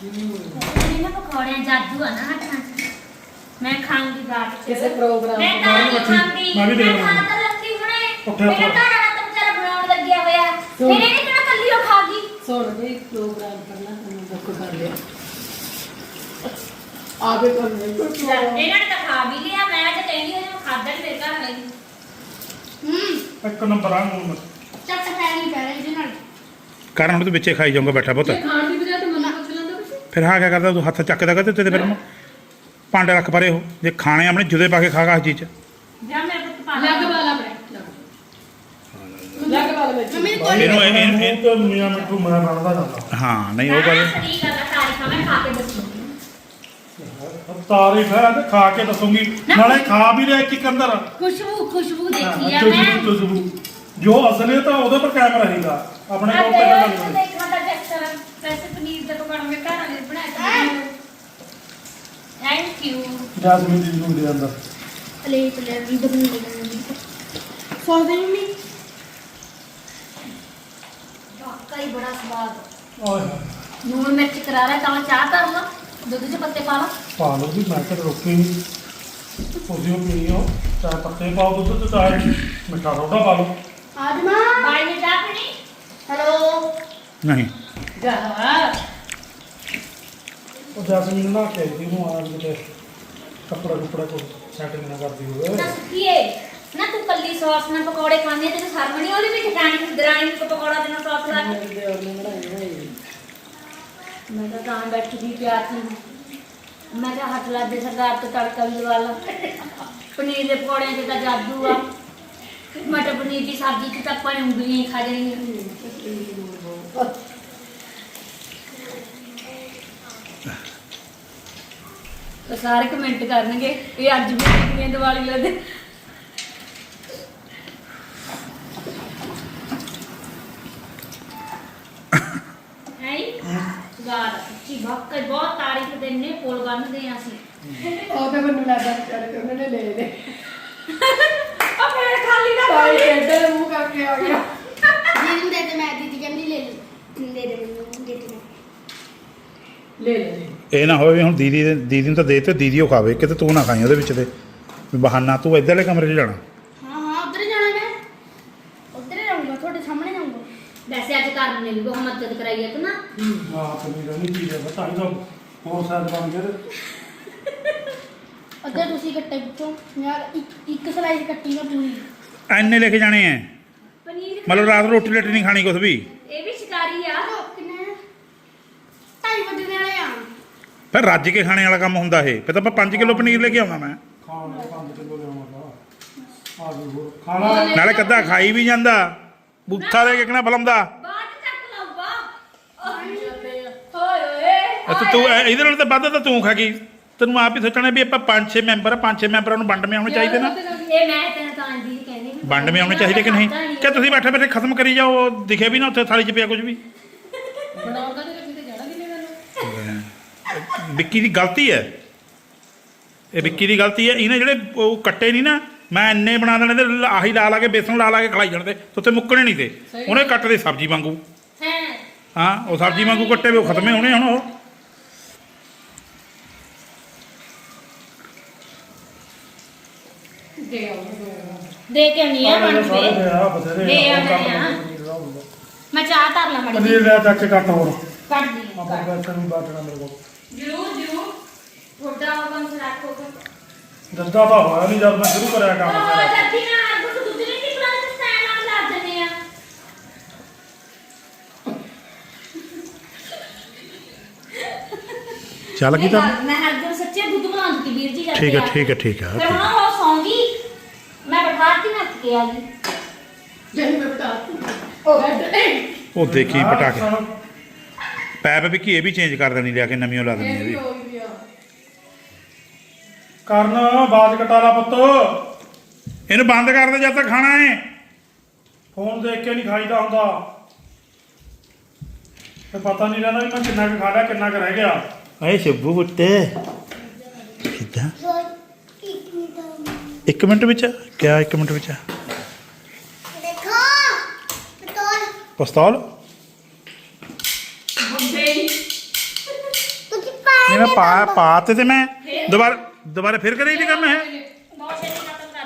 Speaker 4: ਇਹ ਨਾ ਪਕੌੜਿਆਂ ਜਾਦੂ ਆ ਨਾ ਹੱਥਾਂ 'ਚ। ਮੈਂ ਖਾਂਗੀ ਬਾਅਦ 'ਚ।
Speaker 5: ਕਿਸੇ ਪ੍ਰੋਗਰਾਮ
Speaker 4: ਮੈਂ
Speaker 5: ਤੋਂ
Speaker 4: ਤਾਂ
Speaker 1: ਬਾਅਦ
Speaker 4: ਨਹੀਂ
Speaker 1: ਵਿੱਚ
Speaker 4: ਖਾਂਦੀ।
Speaker 1: ਮੈਂ ਵੀ ਦੇਖ
Speaker 4: ਮੈਂ
Speaker 1: ਲਵਾਂਗਾ।
Speaker 4: ਖਾਣ ਤਾਂ ਲੱਗੀ ਹੁਣੇ।
Speaker 1: ਉੱਠਿਆ
Speaker 4: ਮੇਰਾ
Speaker 1: ਉੱਠਿਆ।
Speaker 4: ਘਰ ਵਾਲਾ ਤਾਂ ਵਿਚਾਰਾ ਬਣਾਉਣ ਲੱਗਿਆ ਹੋਇਆ
Speaker 5: ਸੁਣ।
Speaker 4: ਫਿਰ ਇਹਨੇ ਕਿਹੜਾ ਕੱਲੀ ਉਹ ਖਾ ਗਈ
Speaker 5: ਸੁਣ ਵੀ ਪ੍ਰੋਗਰਾਮ ਕਰਨਾ ਤੈਨੂੰ ਬੁੱਕ ਕਰ ਲਿਆ। ਆਗੇ ਕਰਨੇ ਕੋਈ
Speaker 4: ਲੈ,
Speaker 5: ਪ੍ਰੋਗਰਾਮ
Speaker 4: ਇਹਨਾਂ ਨੇ ਤਾਂ ਖਾ ਵੀ ਲਿਆ ਮੈਂ ਤਾਂ ਕਹਿੰਦੀ ਹਾਂ ਮੈਂ ਖਾਦਾ ਨਹੀਂ ਮੇਰੇ ਘਰ ਲਈ
Speaker 2: ਹੂੰ।
Speaker 1: ਇੱਕ ਨੰਬਰ ਆ ਨੂੰ
Speaker 2: ਚੱਟ ਫੈਨ ਨਹੀਂ ਪੈ ਰਿਹਾ ਇਹਦੇ ਨਾਲ।
Speaker 3: ਕਰਨ ਹੁਣ ਤੂੰ ਵਿੱਚੇ ਖਾਈ ਜਾਊਂਗਾ ਬੈਠਾ ਪੁੱਤ।
Speaker 5: ਇਹ ਖਾਣ ਦੀ ਬਜਾਏ ਤਾਂ ਮੈਨੂੰ ਪੁੱਛ ਲੈਂਦਾ ਤੁਸੀਂ
Speaker 3: ਫਿਰ ਹਾਂ ਕਿਆ ਕਰਦਾ ਤੂੰ? ਹੱਥ ਚੱਕਦਾ ਕਰਦੇ ਤੇ ਫਿਰ ਭਾਂਡੇ ਰੱਖ ਪਰੇ ਉਹ। ਜੇ ਖਾਣੇ ਆਪਣੇ ਜੁਦੇ ਪਾ ਕੇ ਖਾ ਖਾ ਚੀਜ਼ ਚ।
Speaker 4: ਜਾਂ ਮੇਰੇ ਪੁੱਤ ਪਾ
Speaker 5: ਲੱਗ ਵਾਲਾ ਆਪਣੇ ਲੱਗ ਵਾਲਾ ਵਿੱਚ
Speaker 2: ਮੰਮੀ ਨੂੰ ਕੋਲੀ
Speaker 3: ਇਹਨੂੰ ਇਹ- ਇਹ-
Speaker 1: ਇਹ ਤੇ ਮੀਆਂ ਮਿੱਠੂ ਮੈਂ ਬਣਦਾ ਜਾਂਦਾ
Speaker 3: ਹਾਂ ਨਹੀਂ ਉਹ ਗੱਲ
Speaker 4: ਸਹੀ ਗੱਲ ਆ ਤਾਰੀਫਾਂ ਮੈਂ ਖਾ ਕੇ ਦੱਸੂਗੀ।
Speaker 1: ਤਾਰੀਫ ਹੈ ਤੇ ਖਾ ਕੇ ਦੱਸੂਗੀ। ਨਾਲੇ ਖਾ ਵੀ ਇੱਕ ਅੰਦਰ।
Speaker 4: ਖੁਸ਼ਬੂ ਖੁਸ਼ਬੂ ਦੇਖੀ ਆ ਮੈਂ।
Speaker 1: ਖੁਸ਼ਬੂ। ਜੋ ਅਸਲੀ ਤਾਂ ਉਹਦੇ ਪਰ ਕੈਮਰਾ ਹੀਗਾ ਆਪਣੇ ਕੋਲ
Speaker 4: ਤੇ
Speaker 1: ਗੱਲ ਨਹੀਂ
Speaker 4: ਦੇਖਣਾ ਤਾਂ ਜੈਕਸਰ ਵੈਸੇ ਪਨੀਰ ਦਾ ਪਕੌੜਾ ਮੈਂ ਘਰ ਵਾਲੇ ਬਣਾਇਆ ਥੈਂਕ ਯੂ
Speaker 1: ਜਾਸਮੀਨ ਦੀ ਨੂੰ ਦੇ ਅੰਦਰ।
Speaker 2: ਪਲੇ ਪਲੇ ਵੀ ਦਬਨ ਦੇ ਦੇ ਸੌ ਦੇ ਮੰਮੀ।
Speaker 4: ਵਾਕਈ ਬੜਾ ਸਵਾਦ
Speaker 1: ਓਏ ਹੋਏ।
Speaker 4: ਨੂਣ ਮਿਰਚ ਕਰਾਰਾ ਤਾਂ ਚਾਹ ਧਰ ਲਾ ਦੁੱਧ 'ਚ ਪੱਤੇ ਪਾ ਲਾ
Speaker 1: ਪਾ ਲਓ ਵੀ ਮੈਂ ਤਾਂ ਰੋਕੀ ਨਹੀਂ ਤੁਸੀਂ ਉਹ ਪੀਣੀ ਹੋ ਚਾਹੇ ਪੱਤੇ ਪਾਓ ਦੁੱਧ ਤੇ ਚਾਹੇ ਮਿੱਠਾ ਸੋਡਾ ਪਾ ਲਓ
Speaker 2: ਆਜ ਮਾਂ
Speaker 4: ਬਾਈ ਨੇ ਚਾਹ ਪੀਣੀ
Speaker 2: ਹੈਲੋ
Speaker 3: ਨਹੀਂ
Speaker 5: ਜਾ
Speaker 1: ਉਹ ਜਾਸਮੀਨ ਨਾ ਕੇ ਦੀ ਨੂੰ ਆ ਕਿਤੇ ਕੱਪੜਾ ਕੁਪੜਾ ਕੋ ਸੈਟਿੰਗ ਨਾ ਕਰਦੀ ਹੋਵੇ
Speaker 4: ਨਾ ਸੁਖੀਏ ਨਾ ਤੂੰ ਕੱਲੀ ਸੌਸ ਨਾਲ ਪਕੌੜੇ ਆ, ਤੈਨੂੰ ਸ਼ਰਮ ਨਹੀਂ ਉਹਦੇ ਵਿੱਚ ਜਾਣੀ ਦਰਾਣੀ ਨੂੰ ਪਕੌੜਾ ਦੇਣਾ ਸੌਸ ਲਾ ਕੇ? ਮੈਂ ਤਾਂ ਤਾਂ ਬੈਠੀ ਦੀ ਪਿਆਰ ਸੀ ਮੈਂ ਕਿਹਾ ਹੱਥ ਲਾ ਦੇ ਸਰਦਾਰ ਤੋਂ ਤੜਕਾ ਵੀ ਲਵਾ ਲਾ। ਪਨੀਰ ਦੇ ਪਕੌੜਿਆਂ 'ਚ ਤਾਂ ਜਾਦੂ ਆ। ਮਟਰ ਪਨੀਰ ਦੀ ਸਬਜ਼ੀ 'ਚ ਤਾਂ ਆਪਾਂ ਨੇ ਉਂਗਲੀਆਂ ਹੀ ਖਾ ਜਾਣੀਆਂ। ਤਾਂ ਸਾਰੇ ਕਮੈਂਟ ਕਰਨਗੇ ਇਹ ਅੱਜ ਵੀ ਦੀਵਾਲੀ ਲੱਗਦੇ ਹੈ ਗਾਲ ਸੱਚੀ ਵਾਕਈ ਬਹੁਤ ਤਾਰੀਫ ਦਿੰਨੇ ਪੁੱਲ ਬੰਨਦੇ ਆ ਅਸੀਂ।
Speaker 5: ਉਹ ਤੇ ਮੈਨੂੰ ਲੱਗਦਾ ਚੱਲ ਕੇ ਉਹਨੇ ਲੈ ਲੈ
Speaker 4: ਆ ਫੇਰ ਖਾਲੀ ਨਾ
Speaker 5: ਤਾਈ ਇੱਧਰ ਮੂੰਹ ਕਰਕੇ ਆ ਗਿਆ।
Speaker 2: ਦੀਦੀ ਨੂੰ ਦੇ ਦੇ ਮੈਂ ਦੀਦੀ ਕਹਿੰਦੀ ਲੈ ਲੈ ਦੇ ਦੇ ਮੈਨੂੰ ਦੇ ਦੇ
Speaker 5: ਲੈ ਲੈ
Speaker 3: ਇਹ ਨਾ ਹੋਵੇ ਵੀ ਹੁਣ ਦੀਦੀ ਦੇ ਦੀਦੀ ਨੂੰ ਤਾਂ ਦੇ ਤੇ ਦੀਦੀ ਉਹ ਖਾਵੇ। ਕਿਤੇ ਤੂੰ ਨਾ ਖਾਈ ਉਹਦੇ ਵਿੱਚ ਤੇ। ਵੀ ਬਹਾਨਾ ਤੂੰ ਇੱਧਰਲੇ ਕਮਰੇ 'ਚ ਜਾਣਾ।
Speaker 4: मेरी बहुत मदद कराई है तो ना ਹਾਂ।
Speaker 1: ਕਬੀਰ ਨਹੀਂ ਪੀ ਰਿਹਾ ਤਾਂ ਹੀ ਹੋਰ ਸਾਥ ਬਣ ਗਿਆ
Speaker 2: ਅੱਗੇ ਤੁਸੀਂ ਕੱਟੇ ਵਿੱਚੋਂ ਯਾਰ ਇੱਕ ਸਲਾਈਸ ਕੱਟੀ ਨਾ ਪੂਰੀ।
Speaker 3: ਐਨੇ ਲਿਖ ਜਾਣੇ ਐ।
Speaker 4: पनीर
Speaker 3: ਮਤਲਬ ਰਾਤ ਨੂੰ ਰੋਟੀ ਲੱਟੀ ਨਹੀਂ ਖਾਣੀ ਕੁਛ ਵੀ।
Speaker 4: ये भी शिकारी ਆ।
Speaker 2: ਕਿੰਨੇ? ਢਾਈ ਵੱਡੇ ਦੇ ਵਾਲੇ ਆ।
Speaker 3: ਫਿਰ ਰੱਜ ਕੇ ਖਾਣੇ ਵਾਲਾ ਕੰਮ ਹੁੰਦਾ ਇਹ। ਫਿਰ ਤਾਂ ਆਪਾਂ 5 ਕਿਲੋ ਪਨੀਰ ਲੈ ਕੇ ਆਉਣਾ ਮੈਂ।
Speaker 1: ਖਾਣ 5 ਕਿਲੋ ਲਿਆਉਣਾ ਤਾਂ। ਆ ਗਈ ਖਾਣਾ
Speaker 3: ਨਾਲੇ ਕੱਦਾ ਖਾਈ ਵੀ ਜਾਂਦਾ। ਬੂਥਾ ਲੈ ਕੇ ਕਿਹਨਾ ਫਲਮਦਾ ਤੂੰ ਇਹ- ਇਹਦੇ ਨਾਲ ਤਾਂ ਵੱਧ ਤਾਂ ਤੂੰ ਖਾ ਗਈ। ਤੈਨੂੰ ਆਪ ਹੀ ਸੋਚਣਾ ਵੀ ਆਪਾਂ 5-6 ਮੈਂਬਰ ਆ 5-6 ਮੈਂਬਰਾਂ ਨੂੰ ਵੰਡਵੇਂ ਆਉਣੇ ਚਾਹੀਦੇ ਨਾ।
Speaker 4: ਇਹ ਮੈਂ ਤੈਨੂੰ ਤਾਂ ਆਂਦੀ ਸੀ ਕਹਿੰਦੀ ਵੀ
Speaker 3: ਵੰਡਵੇਂ ਆਉਣੇ ਚਾਹੀਦੇ ਕਿ ਨਹੀਂ? ਕਿ ਤੁਸੀਂ ਬੈਠੇ ਬੈਠੇ ਖਤਮ ਕਰੀ ਜਾਓ ਦਿਖੇ ਵੀ ਨਾ ਉੱਥੇ ਥਾਲੀ 'ਚ ਪਿਆ ਕੁਝ ਵੀ।
Speaker 5: ਬਣਾਉਣ ਦਾ ਤੇ ਕਿਤੇ ਜਾਣਾ ਵੀ ਨਹੀਂ ਮੈਨੂੰ।
Speaker 3: ਵਿੱਕੀ ਦੀ ਗਲਤੀ ਹੈ। ਇਹ ਵਿੱਕੀ ਦੀ ਗਲਤੀ ਹੈ। ਇਹਨੇ ਜਿਹੜੇ ਉਹ ਕੱਟੇ ਨਹੀਂ ਨਾ ਮੈਂ ਇੰਨੇ ਬਣਾ ਦੇਣੇ ਤੇ ਲ- ਆਹੀ ਲਾ ਲਾ ਕੇ ਬੇਸਣ ਲਾ ਲਾ ਕੇ ਖਲਾਈ ਜਾਣ ਤੇ। ਉੱਥੇ ਮੁੱਕਣੇ ਨਹੀਂ ਤੇ। ਉਹਨੇ ਕੱਟ ਦੇ ਸਬਜ਼ੀ ਵਾਂਗੂ।
Speaker 4: ਹੈ।
Speaker 3: ਹਾਂ ਉਹ ਸਬਜ਼ੀ ਵਾਂਗੂ ਕੱਟੇ ਵੀ ਉਹ ਖਤਮੇ ਹੋਣੇ ਹੁਣ ਉਹ।
Speaker 5: ਦੇ ਆਉਂ
Speaker 4: ਦੇ ਕੇ ਨਹੀਂ ਆ ਬਣ ਕੇ
Speaker 1: ਆ
Speaker 4: ਲੈ ਲੈ। ਮੈਂ ਚਾਹ ਧਰ ਲਾ ਮੜੀ
Speaker 1: ਪਨੀਰ ਲਿਆ ਚੱਕ ਕੇ ਕੱਟ ਹੋਰ।
Speaker 4: ਕੱਢ ਦੀ
Speaker 1: ਆਪਾਂ ਬੈਠਣ ਨੂੰ ਬਾਟਣਾ ਮੇਰੇ ਕੋਲ।
Speaker 4: ਜਰੂਰ ਜਰੂਰ। ਹੁਕਮ
Speaker 1: ਤਾਂ ਹੋਇਆ ਨਹੀਂ ਜਦ ਮੈਂ ਸ਼ੁਰੂ ਕਰਿਆ ਕੰਮ।
Speaker 4: ਜੱਦੀ ਨਾ ਨਹੀਂ ਸਟੈਂਡ ਲਾ ਦਿੰਦੇ ਆ।
Speaker 3: ਚੱਲ
Speaker 4: ਇਹ ਗੱਲ- ਮੈਂ ਹਰਦਮ ਸੱਚੇ ਦੁੱਧ ਬਣਾਉਂਦੀ ਸੀ ਵੀਰ ਜੀ ਜਦ
Speaker 3: ਠੀਕ ਹੈ। ਠੀਕ ਹੈ
Speaker 4: ਫਿਰ ਹੁਣ ਉਹ ਸੌਂਗੀ ਮੈਂ ਬਿਠਾਤੀ ਨਾ ਕੇ ਆ ਗਈ
Speaker 5: ਜਦ ਮੈਂ ਬਤਾ ਉਹ ਬੈਠ
Speaker 3: ਉਹ ਦੇਖੀ ਪਟਾ ਕੇ ਪੈਪ ਵਿੱਕੀ ਇਹ ਵੀ ਚੇਂਜ ਕਰ ਦੇਣੀ ਲਿਆ ਕੇ ਨਵੀਂ ਉਹ ਲਾ ਦੇਣੀ
Speaker 5: ਇਹ ਵੀ
Speaker 3: ਵੀ
Speaker 5: ਹੋ ਗਈ ਆ।
Speaker 1: ਕਰਨ ਬਾਜ ਕਟਾ ਲਾ ਪੁੱਤ।
Speaker 3: ਇਹਨੂੰ ਬੰਦ ਕਰ ਦੇ ਜਦ ਤੱਕ ਖਾਣਾ ਹੈ।
Speaker 1: ਫੋਨ ਦੇਖ ਕੇ ਨਹੀਂ ਖਾਈਦਾ ਹੁੰਦਾ। ਤੇ ਪਤਾ ਨਹੀਂ ਰਹਿੰਦਾ ਵੀ ਮੈਂ ਕਿੰਨਾ ਕੁ ਖਾ ਲਿਆ ਕਿੰਨਾ ਕੁ ਰਹਿ ਗਿਆ।
Speaker 3: ਏ ਸ਼ੱਬੂ ਪੁੱਤੇ। ਕਿੱਦਾਂ?
Speaker 2: ਇੱਕ ਮਿੰਟ
Speaker 3: ਇੱਕ ਮਿੰਟ ਵਿੱਚ ਕਿਆ ਇੱਕ ਮਿੰਟ ਵਿੱਚ
Speaker 2: ਦੇਖੋ
Speaker 3: ਪਿਸਤੌਲ। ਨਹੀਂ ਮੈਂ ਪਾ ਪਾਤੇ ਤੇ ਮੈਂ ਦੁਬਾਰਾ ਦੁਬਾਰਾ ਫਿਰ ਕਰੇ ਨਹੀਂ ਕੰਮ ਹੈ।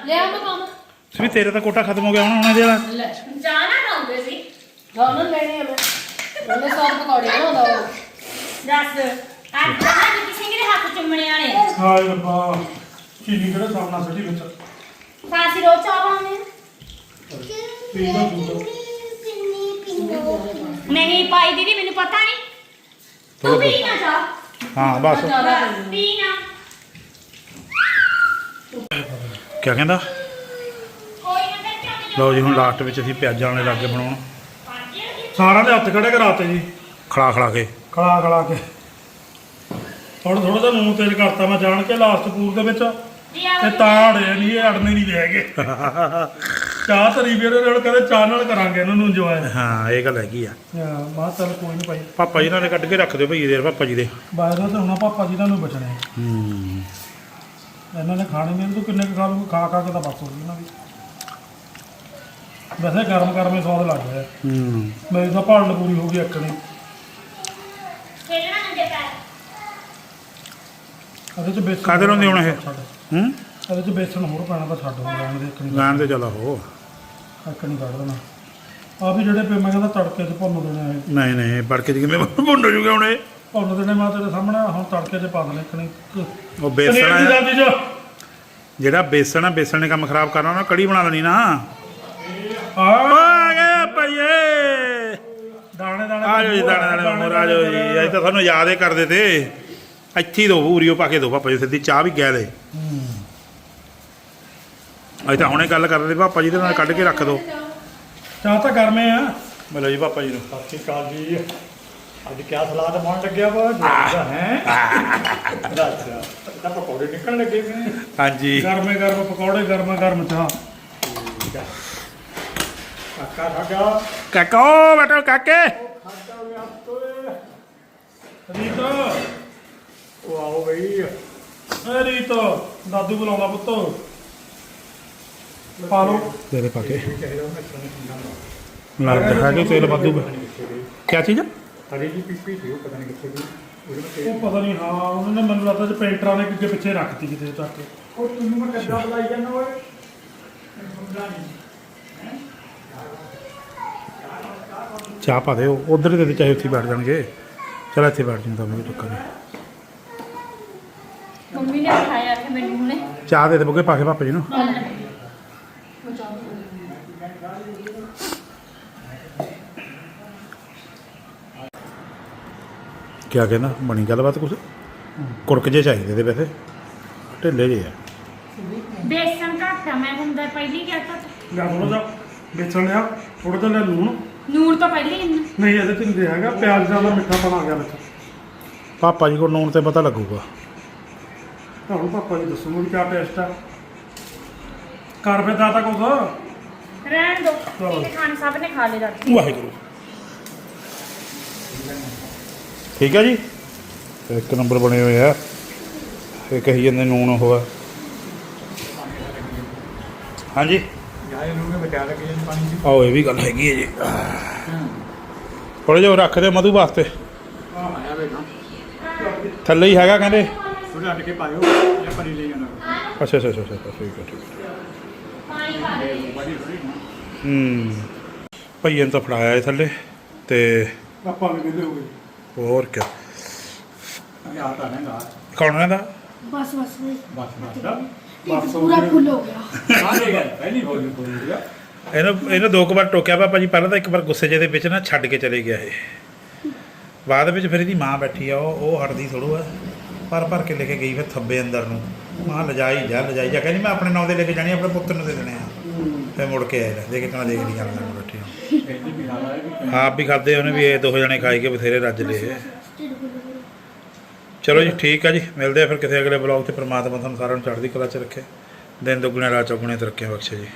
Speaker 5: ਲੈ ਆ ਮੈਂ ਕੰਮ।
Speaker 3: ਵੀ ਤੇਰੇ ਤਾਂ ਕੋਟਾ ਖਤਮ ਹੋ ਗਿਆ ਹੁਣ ਹੁਣ ਵਾਲਾ
Speaker 5: ਲੈ
Speaker 4: ਚਾਹ ਨਾ ਖਾਉਂਦੇ ਸੀ।
Speaker 5: ਗਾਉਣ ਲੈਣੀ ਆ ਮੈਂ। ਉਹਨੇ ਸਾਰ ਪਕੌੜੇ ਬਣਾਉਂਦਾ ਉਹ।
Speaker 4: ਦੱਸ ਆ ਜਹਾਂ ਜੀ ਕਿਸੇ ਦੇ ਹੱਥ ਚੁੰਮਣੇ ਵਾਲੇ
Speaker 1: ਹਾਏ ਰੱਬਾ ਚੀਨੀ ਕਿਹੜਾ ਸਾਹਮਣਾ ਸੱਜੀ ਵਿੱਚ।
Speaker 4: ਫਾਸੀ ਰੋ ਚਾਹ ਬਣਾਉਂਦੇ
Speaker 1: ਪੀਂਦਾ ਦੁੱਧ
Speaker 4: ਨਹੀਂ ਪਾਈ ਦੀਦੀ ਮੈਨੂੰ ਪਤਾ ਨਹੀਂ। ਤੂੰ ਪੀ ਨਾ ਚਾਹ
Speaker 3: ਹਾਂ ਬਸ।
Speaker 4: ਪੀ ਨਾ।
Speaker 3: ਕਿਆ ਕਹਿੰਦਾ? ਲਓ ਜੀ ਹੁਣ ਲਾਸਟ ਵਿੱਚ ਅਸੀਂ ਪਿਆਜ਼ਾਂ ਵਾਲੇ ਲੱਗੇ ਬਣਾਉਣ।
Speaker 1: ਸਾਰਿਆਂ ਦੇ ਹੱਥ ਖੜੇ ਕਰਾਤੇ ਜੀ।
Speaker 3: ਖੜਾ ਖੜਾ ਕੇ।
Speaker 1: ਖੜਾ ਖੜਾ ਕੇ। ਥੋੜਾ ਥੋੜਾ ਜਿਹਾ ਨੂਨ ਤੇਜ਼ ਕਰਤਾ ਮੈਂ ਜਾਣ ਕੇ ਲਾਸਟ ਪੂਰ ਦੇ ਵਿੱਚ।
Speaker 4: ਜੀ
Speaker 1: ਤੇ ਤਾਂ ਅੜੇ ਨਹੀਂ ਇਹ ਅੜਨੇ ਨਹੀਂ ਹੈਗੇ। *laughs* ਚਾਹ ਤਰੀ ਵੀ ਇਹਦੇ ਨਾਲ ਕਹਿੰਦੇ ਚਾਹ ਨਾਲ ਕਰਾਂਗੇ ਇਹਨਾਂ ਨੂੰ ਇੰਜੋਏ
Speaker 3: ਹਾਂ ਇਹ ਗੱਲ ਹੈਗੀ ਆ।
Speaker 1: ਮਾਂ ਚੱਲ ਕੋਈ ਨਹੀਂ ਭਾਈ।
Speaker 3: ਪਾਪਾ ਜੀ ਨਾਲ ਨੇ ਕੱਢ ਕੇ ਰੱਖ ਦਿਓ ਭਈ ਦੇ ਪਾਪਾ ਜੀ ਦੇ।
Speaker 1: ਬਾਹਰ ਤਾਂ ਹੁਣ ਪਾਪਾ ਜੀ ਨੂੰ ਬਚਣੇ ਆ।
Speaker 3: ਹੂੰ।
Speaker 1: ਇਹਨਾਂ ਨੇ ਖਾਣੇ ਨਹੀਂ ਤੂੰ ਕਿੰਨੇ ਖਾ ਲੂਗਾ ਖਾ ਖਾ ਕੇ ਤਾਂ ਬਸ ਹੋ ਗਈ ਇਹਨਾਂ ਦੀ। ਵੈਸੇ ਗਰਮ ਗਰਮੇ ਸਵਾਦ ਲੱਗ ਰਿਹਾ
Speaker 3: ਹੂੰ।
Speaker 1: ਮੇਰੀ ਤਾਂ ਭਾਲ ਪੂਰੀ ਹੋ ਗਈ ਇੱਕ ਨੇ
Speaker 4: ਖੇਲਣਾ ਪੈਰ
Speaker 1: ਇਹਦੇ ਚ ਬੇਸਣ
Speaker 3: ਨਾਲ ਲਿਆਉਣਾ ਇਹ?
Speaker 1: ਛੱਡ।
Speaker 3: ਹੂੰ?
Speaker 1: ਇਹਦੇ ਚ ਬੇਸਣ ਹੋਰ ਪੈਣਾ ਤਾਂ ਛੱਡ ਹੋ ਰਹਿਣ ਦੇ ਨਹੀਂ
Speaker 3: ਗਾਣ ਤੇ ਚਲਾ ਹੋ
Speaker 1: ਇੱਕ ਨਹੀਂ ਕੱਢ ਦੇਣਾ ਆ ਵੀ ਜਿਹੜੇ ਪੇ ਮੈਂ ਕਹਿੰਦਾ ਤੜਕੇ 'ਚ ਭੁੰਨ ਦੇਣੇ ਇਹ।
Speaker 3: ਨਹੀਂ ਨਹੀਂ ਬੜਕੇ ਜੀ ਕਿਵੇਂ ਭੁੰਡ ਜੂਗਾ ਹੁਣ ਇਹ?
Speaker 1: ਭੁੰਨ ਦੇਣੇ ਮੈਂ ਤੇਰੇ ਸਾਹਮਣੇ ਹੁਣ ਤੜਕੇ 'ਚ ਪਾ ਦੇਣੇ ਇੱਕ ਨਹੀਂ
Speaker 3: ਉਹ ਬੇਸਣ
Speaker 1: ਪਨੀਰ ਦੀ
Speaker 3: ਆ
Speaker 1: ਦਾਦੀ ਜੋ।
Speaker 3: ਜਿਹੜਾ ਬੇਸਣ ਆ ਬੇਸਣ ਨੇ ਕੰਮ ਖਰਾਬ ਕਰਨਾ ਉਹਨਾਂ ਕੜੀ ਬਣਾ ਲੈਣੀ ਨਾ।
Speaker 1: ਆ
Speaker 3: ਆ ਗਏ ਭਈਏ।
Speaker 1: ਦਾਣੇ ਦਾਣੇ
Speaker 3: ਆ ਜਾਓ ਜੀ ਦਾਣੇ ਦਾਣੇ ਮੋਰ ਆ ਜਾਓ ਜੀ। ਅੱਜ ਤਾਂ ਤੁਹਾਨੂੰ ਯਾਦ ਹੀ ਕਰਦੇ ਤੇ। ਇੱਥੇ ਹੀ ਦੋ ਊਰੀਓ ਪਾ ਕੇ ਦੋ ਪਾਪਾ ਜੀ ਸਿੱਧੀ ਚਾਹ ਵੀ ਗੈ ਦੇ ਅੱਜ ਤਾਂ ਹੁਣੇ ਗੱਲ ਕਰਦੇ ਪਾਪਾ ਜੀ ਦੇ ਨਾਲ ਕੱਢ ਕੇ ਰੱਖ ਦੋ।
Speaker 1: ਚਾਹ ਤਾਂ ਗਰਮੇ ਆ।
Speaker 3: ਮਿਲੋ ਜੀ ਪਾਪਾ ਜੀ ਨੂੰ।
Speaker 1: ਸਤਿ ਸ਼੍ਰੀ ਅਕਾਲ ਜੀ। ਅੱਜ ਕਿਆ ਸਲਾਦ ਬਣ ਲੱਗਿਆ ਵਾ ਜਿਹੜਾ ਹੈ। ਅੱਛਾ। ਤਾਂ ਪਕੌੜੇ ਨਿਕਲਣ ਲੱਗੇ ਨੇ।
Speaker 3: ਹਾਂਜੀ।
Speaker 1: ਗਰਮੇ ਗਰਮ ਪਕੌੜੇ ਗਰਮਾ ਗਰਮ ਚਾਹ। ਕਾਕਾ ਸਾਡਾ
Speaker 3: ਕਾਕੋ ਬੈਠੋ ਕਾਕੇ।
Speaker 1: ਰੀਤ। ਉਹ ਆਓ ਬਈ। ਰੀਤ ਦਾਦੂ ਬੁਲਾਉਂਦਾ ਪੁੱਤ। ਪਾ ਲਓ।
Speaker 3: ਤੇਰੇ ਪਾ ਕੇ। ਲੱਗ ਦਿਖਾ ਕੇ ਤੇਲ ਵਾਧੂ ਕੀ ਚੀਜ਼
Speaker 6: ਹਰੀ ਜੀ ਪੀਪੀ ਸੀ ਉਹ ਪਤਾ ਨਹੀਂ ਕਿੱਥੇ ਗਈ ਉਹਦੇ ਵਿੱਚ
Speaker 1: ਉਹ ਪਤਾ ਨਹੀਂ ਹਾਂ ਉਹਨਾਂ ਨੇ ਮੈਨੂੰ ਲੱਗਦਾ ਜੇ ਪੇਂਟਰਾਂ ਨੇ ਅੱਗੇ ਪਿੱਛੇ ਰੱਖਤੀ ਕਿਤੇ ਚੱਕ ਕੇ।
Speaker 6: ਉਹ ਤੈਨੂੰ ਮੈਂ ਕੱਦਾ ਬੁਲਾਈ ਜਾਂਦਾ ਓਏ? ਮੈਂ ਸਮਝਦਾ ਨਹੀਂ
Speaker 3: ਚਾਹ ਪਾ ਦੇ ਉਧਰ ਦੇ ਦੇ ਚਾਹੇ ਉੱਥੇ ਬੈਠ ਜਾਣਗੇ। ਚਲ ਇੱਥੇ ਬੈਠ ਜਾਂਦਾ ਮੈਂ ਟੱਕਰ ਨਹੀਂ
Speaker 4: ਮੰਮੀ ਨੇ ਬਿਠਾਇਆ ਕਿ ਮੈਨੂੰ ਹੁਣੇ।
Speaker 3: ਚਾਹ ਦੇ ਦੇ ਬੁੱਗੇ ਪਾ ਕੇ ਪਾਪਾ ਜੀ ਨੂੰ। ਕੀ ਕਹਿੰਦਾ ਬਣੀ ਗੱਲਬਾਤ ਕੁਛ? ਕੁੜਕ ਜੇ ਚਾਹੀਦੇ ਤੇ ਵੈਸੇ। ਢਿੱਲੇ ਜੇ ਆ।
Speaker 4: ਬੇਸਨ ਘੱਟ ਆ ਮੈਂ ਹੁੰਦਾ ਪਹਿਲੀ ਕਹਿਤਾ
Speaker 1: ਲਿਆ ਥੋੜਾ ਜਿਹਾ ਵੇਚਣ ਲਿਆ ਥੋੜਾ ਜਿਹਾ ਲਿਆ ਲੂਣ।
Speaker 4: ਨੂਣ ਤਾਂ ਪਹਿਲੇ ਇੰਨਾ
Speaker 1: ਨਹੀਂ ਇਹਦੇ ਚ ਨਹੀਂ ਹੈਗਾ ਪਿਆਜ਼ ਦਾ ਮਿੱਠਾ ਬਣਾ ਗਿਆ ਵਿੱਚ।
Speaker 3: ਪਾਪਾ ਜੀ ਕੋਲ ਨੂਣ ਤੇ ਪਤਾ ਲੱਗੂਗਾ।
Speaker 1: ਤੁਹਾਨੂੰ ਪਾਪਾ ਜੀ ਦੱਸੋ ਵੀ ਕਿਆ ਟੇਸਟ ਆ। ਕਰ ਫੇ ਦਾਤਾ ਕੁਝ
Speaker 4: ਰਹਿਣ ਦੋ। ਇਹ ਖਾਣ ਸਭ ਨੇ ਖਾ ਲਏ ਰਾਤੀ।
Speaker 3: ਵਾਹਿਗੁਰੂ। ਠੀਕ ਹੈ ਜੀ? ਇੱਕ ਨੰਬਰ ਬਣੇ ਹੋਏ ਆ। ਇਹ ਕਹੀ ਜਾਂਦੇ ਨੂਣ ਹੋਆ ਹਾਂਜੀ?
Speaker 6: ਜਾਏ ਨੂੰ ਬਚਾ ਲੱਗੇ ਜੀ ਪਾਣੀ ਦੀ।
Speaker 3: ਆਓ ਇਹ ਵੀ ਗੱਲ ਹੈਗੀ ਹੈ ਜੀ। ਥੋੜੇ ਜਿਹਾ ਰੱਖ ਦੇ ਮਧੂ ਵਾਸਤੇ।
Speaker 6: ਆ ਆਇਆ
Speaker 3: ਥੱਲੇ ਹੀ ਹੈਗਾ ਕਹਿੰਦੇ।
Speaker 6: ਥੋੜਾ ਹਟ ਕੇ ਪਾਇਓ ਜਾਂ ਪਰੀ ਲੈ ਜਾਣਾ
Speaker 3: ਅੱਛਾ ਅੱਛਾ ਅੱਛਾ ਠੀਕ ਹੈ ਠੀਕ ਹੈ
Speaker 4: ਪਾਣੀ
Speaker 3: ਹੂੰ। ਭਈਏ ਨੂੰ ਤਾਂ ਫੜਾਇਆ ਇਹ ਥੱਲੇ ਤੇ
Speaker 1: ਆਪਾਂ ਵੀ ਵਿਹਲੇ ਹੋ ਗਏ
Speaker 3: ਹੋਰ ਕਿਆ
Speaker 6: ਇਹ ਆਤਾ ਹੈਗਾ
Speaker 3: ਕੌਣ ਰਹਿੰਦਾ
Speaker 2: ਬਸ ਬਸ ਬਈ।
Speaker 6: ਬਸ। ਬਸ ਦਾ
Speaker 2: ਢਿੱਡ ਪੂਰਾ ਫੁੱਲ ਹੋ ਗਿਆ।
Speaker 6: ਆ ਗਿਆ ਪਹਿਲੀ ਹੋ ਗਈ ਕੋਈ ਗਿਆ
Speaker 3: ਇਹਨੂੰ ਇਹਨੂੰ ਦੋ ਕੁ ਵਾਰ ਟੋਕਿਆ ਪਾਪਾ ਜੀ ਪਹਿਲਾਂ ਤਾਂ ਇੱਕ ਵਾਰ ਗੁੱਸੇ ਜਿਹੇ ਦੇ ਵਿੱਚ ਨਾ ਛੱਡ ਕੇ ਚਲੇ ਗਿਆ ਇਹ। ਬਾਅਦ ਵਿੱਚ ਫਿਰ ਇਹਦੀ ਮਾਂ ਬੈਠੀ ਆ ਉਹ ਉਹ ਹਟਦੀ ਥੋੜੋ ਆ ਪਰ ਭਰ ਕੇ ਲੈ ਕੇ ਗਈ ਫਿਰ ਥੱਬੇ ਅੰਦਰ ਨੂੰ। ਮਾਂ ਲਜਾਈ ਜਾ ਲਜਾਈ ਜਾ। ਕਹਿੰਦੀ ਮੈਂ ਆਪਣੇ ਨਾਂ ਦੇ ਲੈ ਕੇ ਜਾਣੀ ਆਪਣੇ ਪੁੱਤ ਨੂੰ ਦੇ ਦੇਣੇ ਆ। ਫਿਰ ਮੁੜ ਕੇ ਆਇਆ ਦੇ ਕੇ ਕਹਿੰਦਾ ਦੇਖ ਨਹੀਂ ਜਾਂਦਾ ਬੈਠੀ ਨੂੰ ਆਪ ਵੀ ਖਾਦੇ ਉਹਨੇ ਵੀ ਇਹ ਦੋ ਜਣੇ ਖਾਈ ਕੇ ਬਥੇਰੇ ਰੱਜ ਲਏ ਚਲੋ ਜੀ, ਠੀਕ ਆ ਜੀ। ਮਿਲਦੇ ਆ ਫਿਰ ਕਿਸੇ ਅਗਲੇ ਬਲੌਗ ਤੇ। ਪ੍ਰਮਾਤਮਾ ਤੁਹਾਨੂੰ ਸਾਰਿਆਂ ਨੂੰ ਚੜ੍ਹਦੀ ਕਲਾ ਚ ਰੱਖੇ। ਦਿਨ ਦੁੱਗਣੇ, ਰਾਤ ਚੌਗੁਣੇ ਤੇ ਰੱਖੇ ਬਖਸ਼ੇ ਜੀ।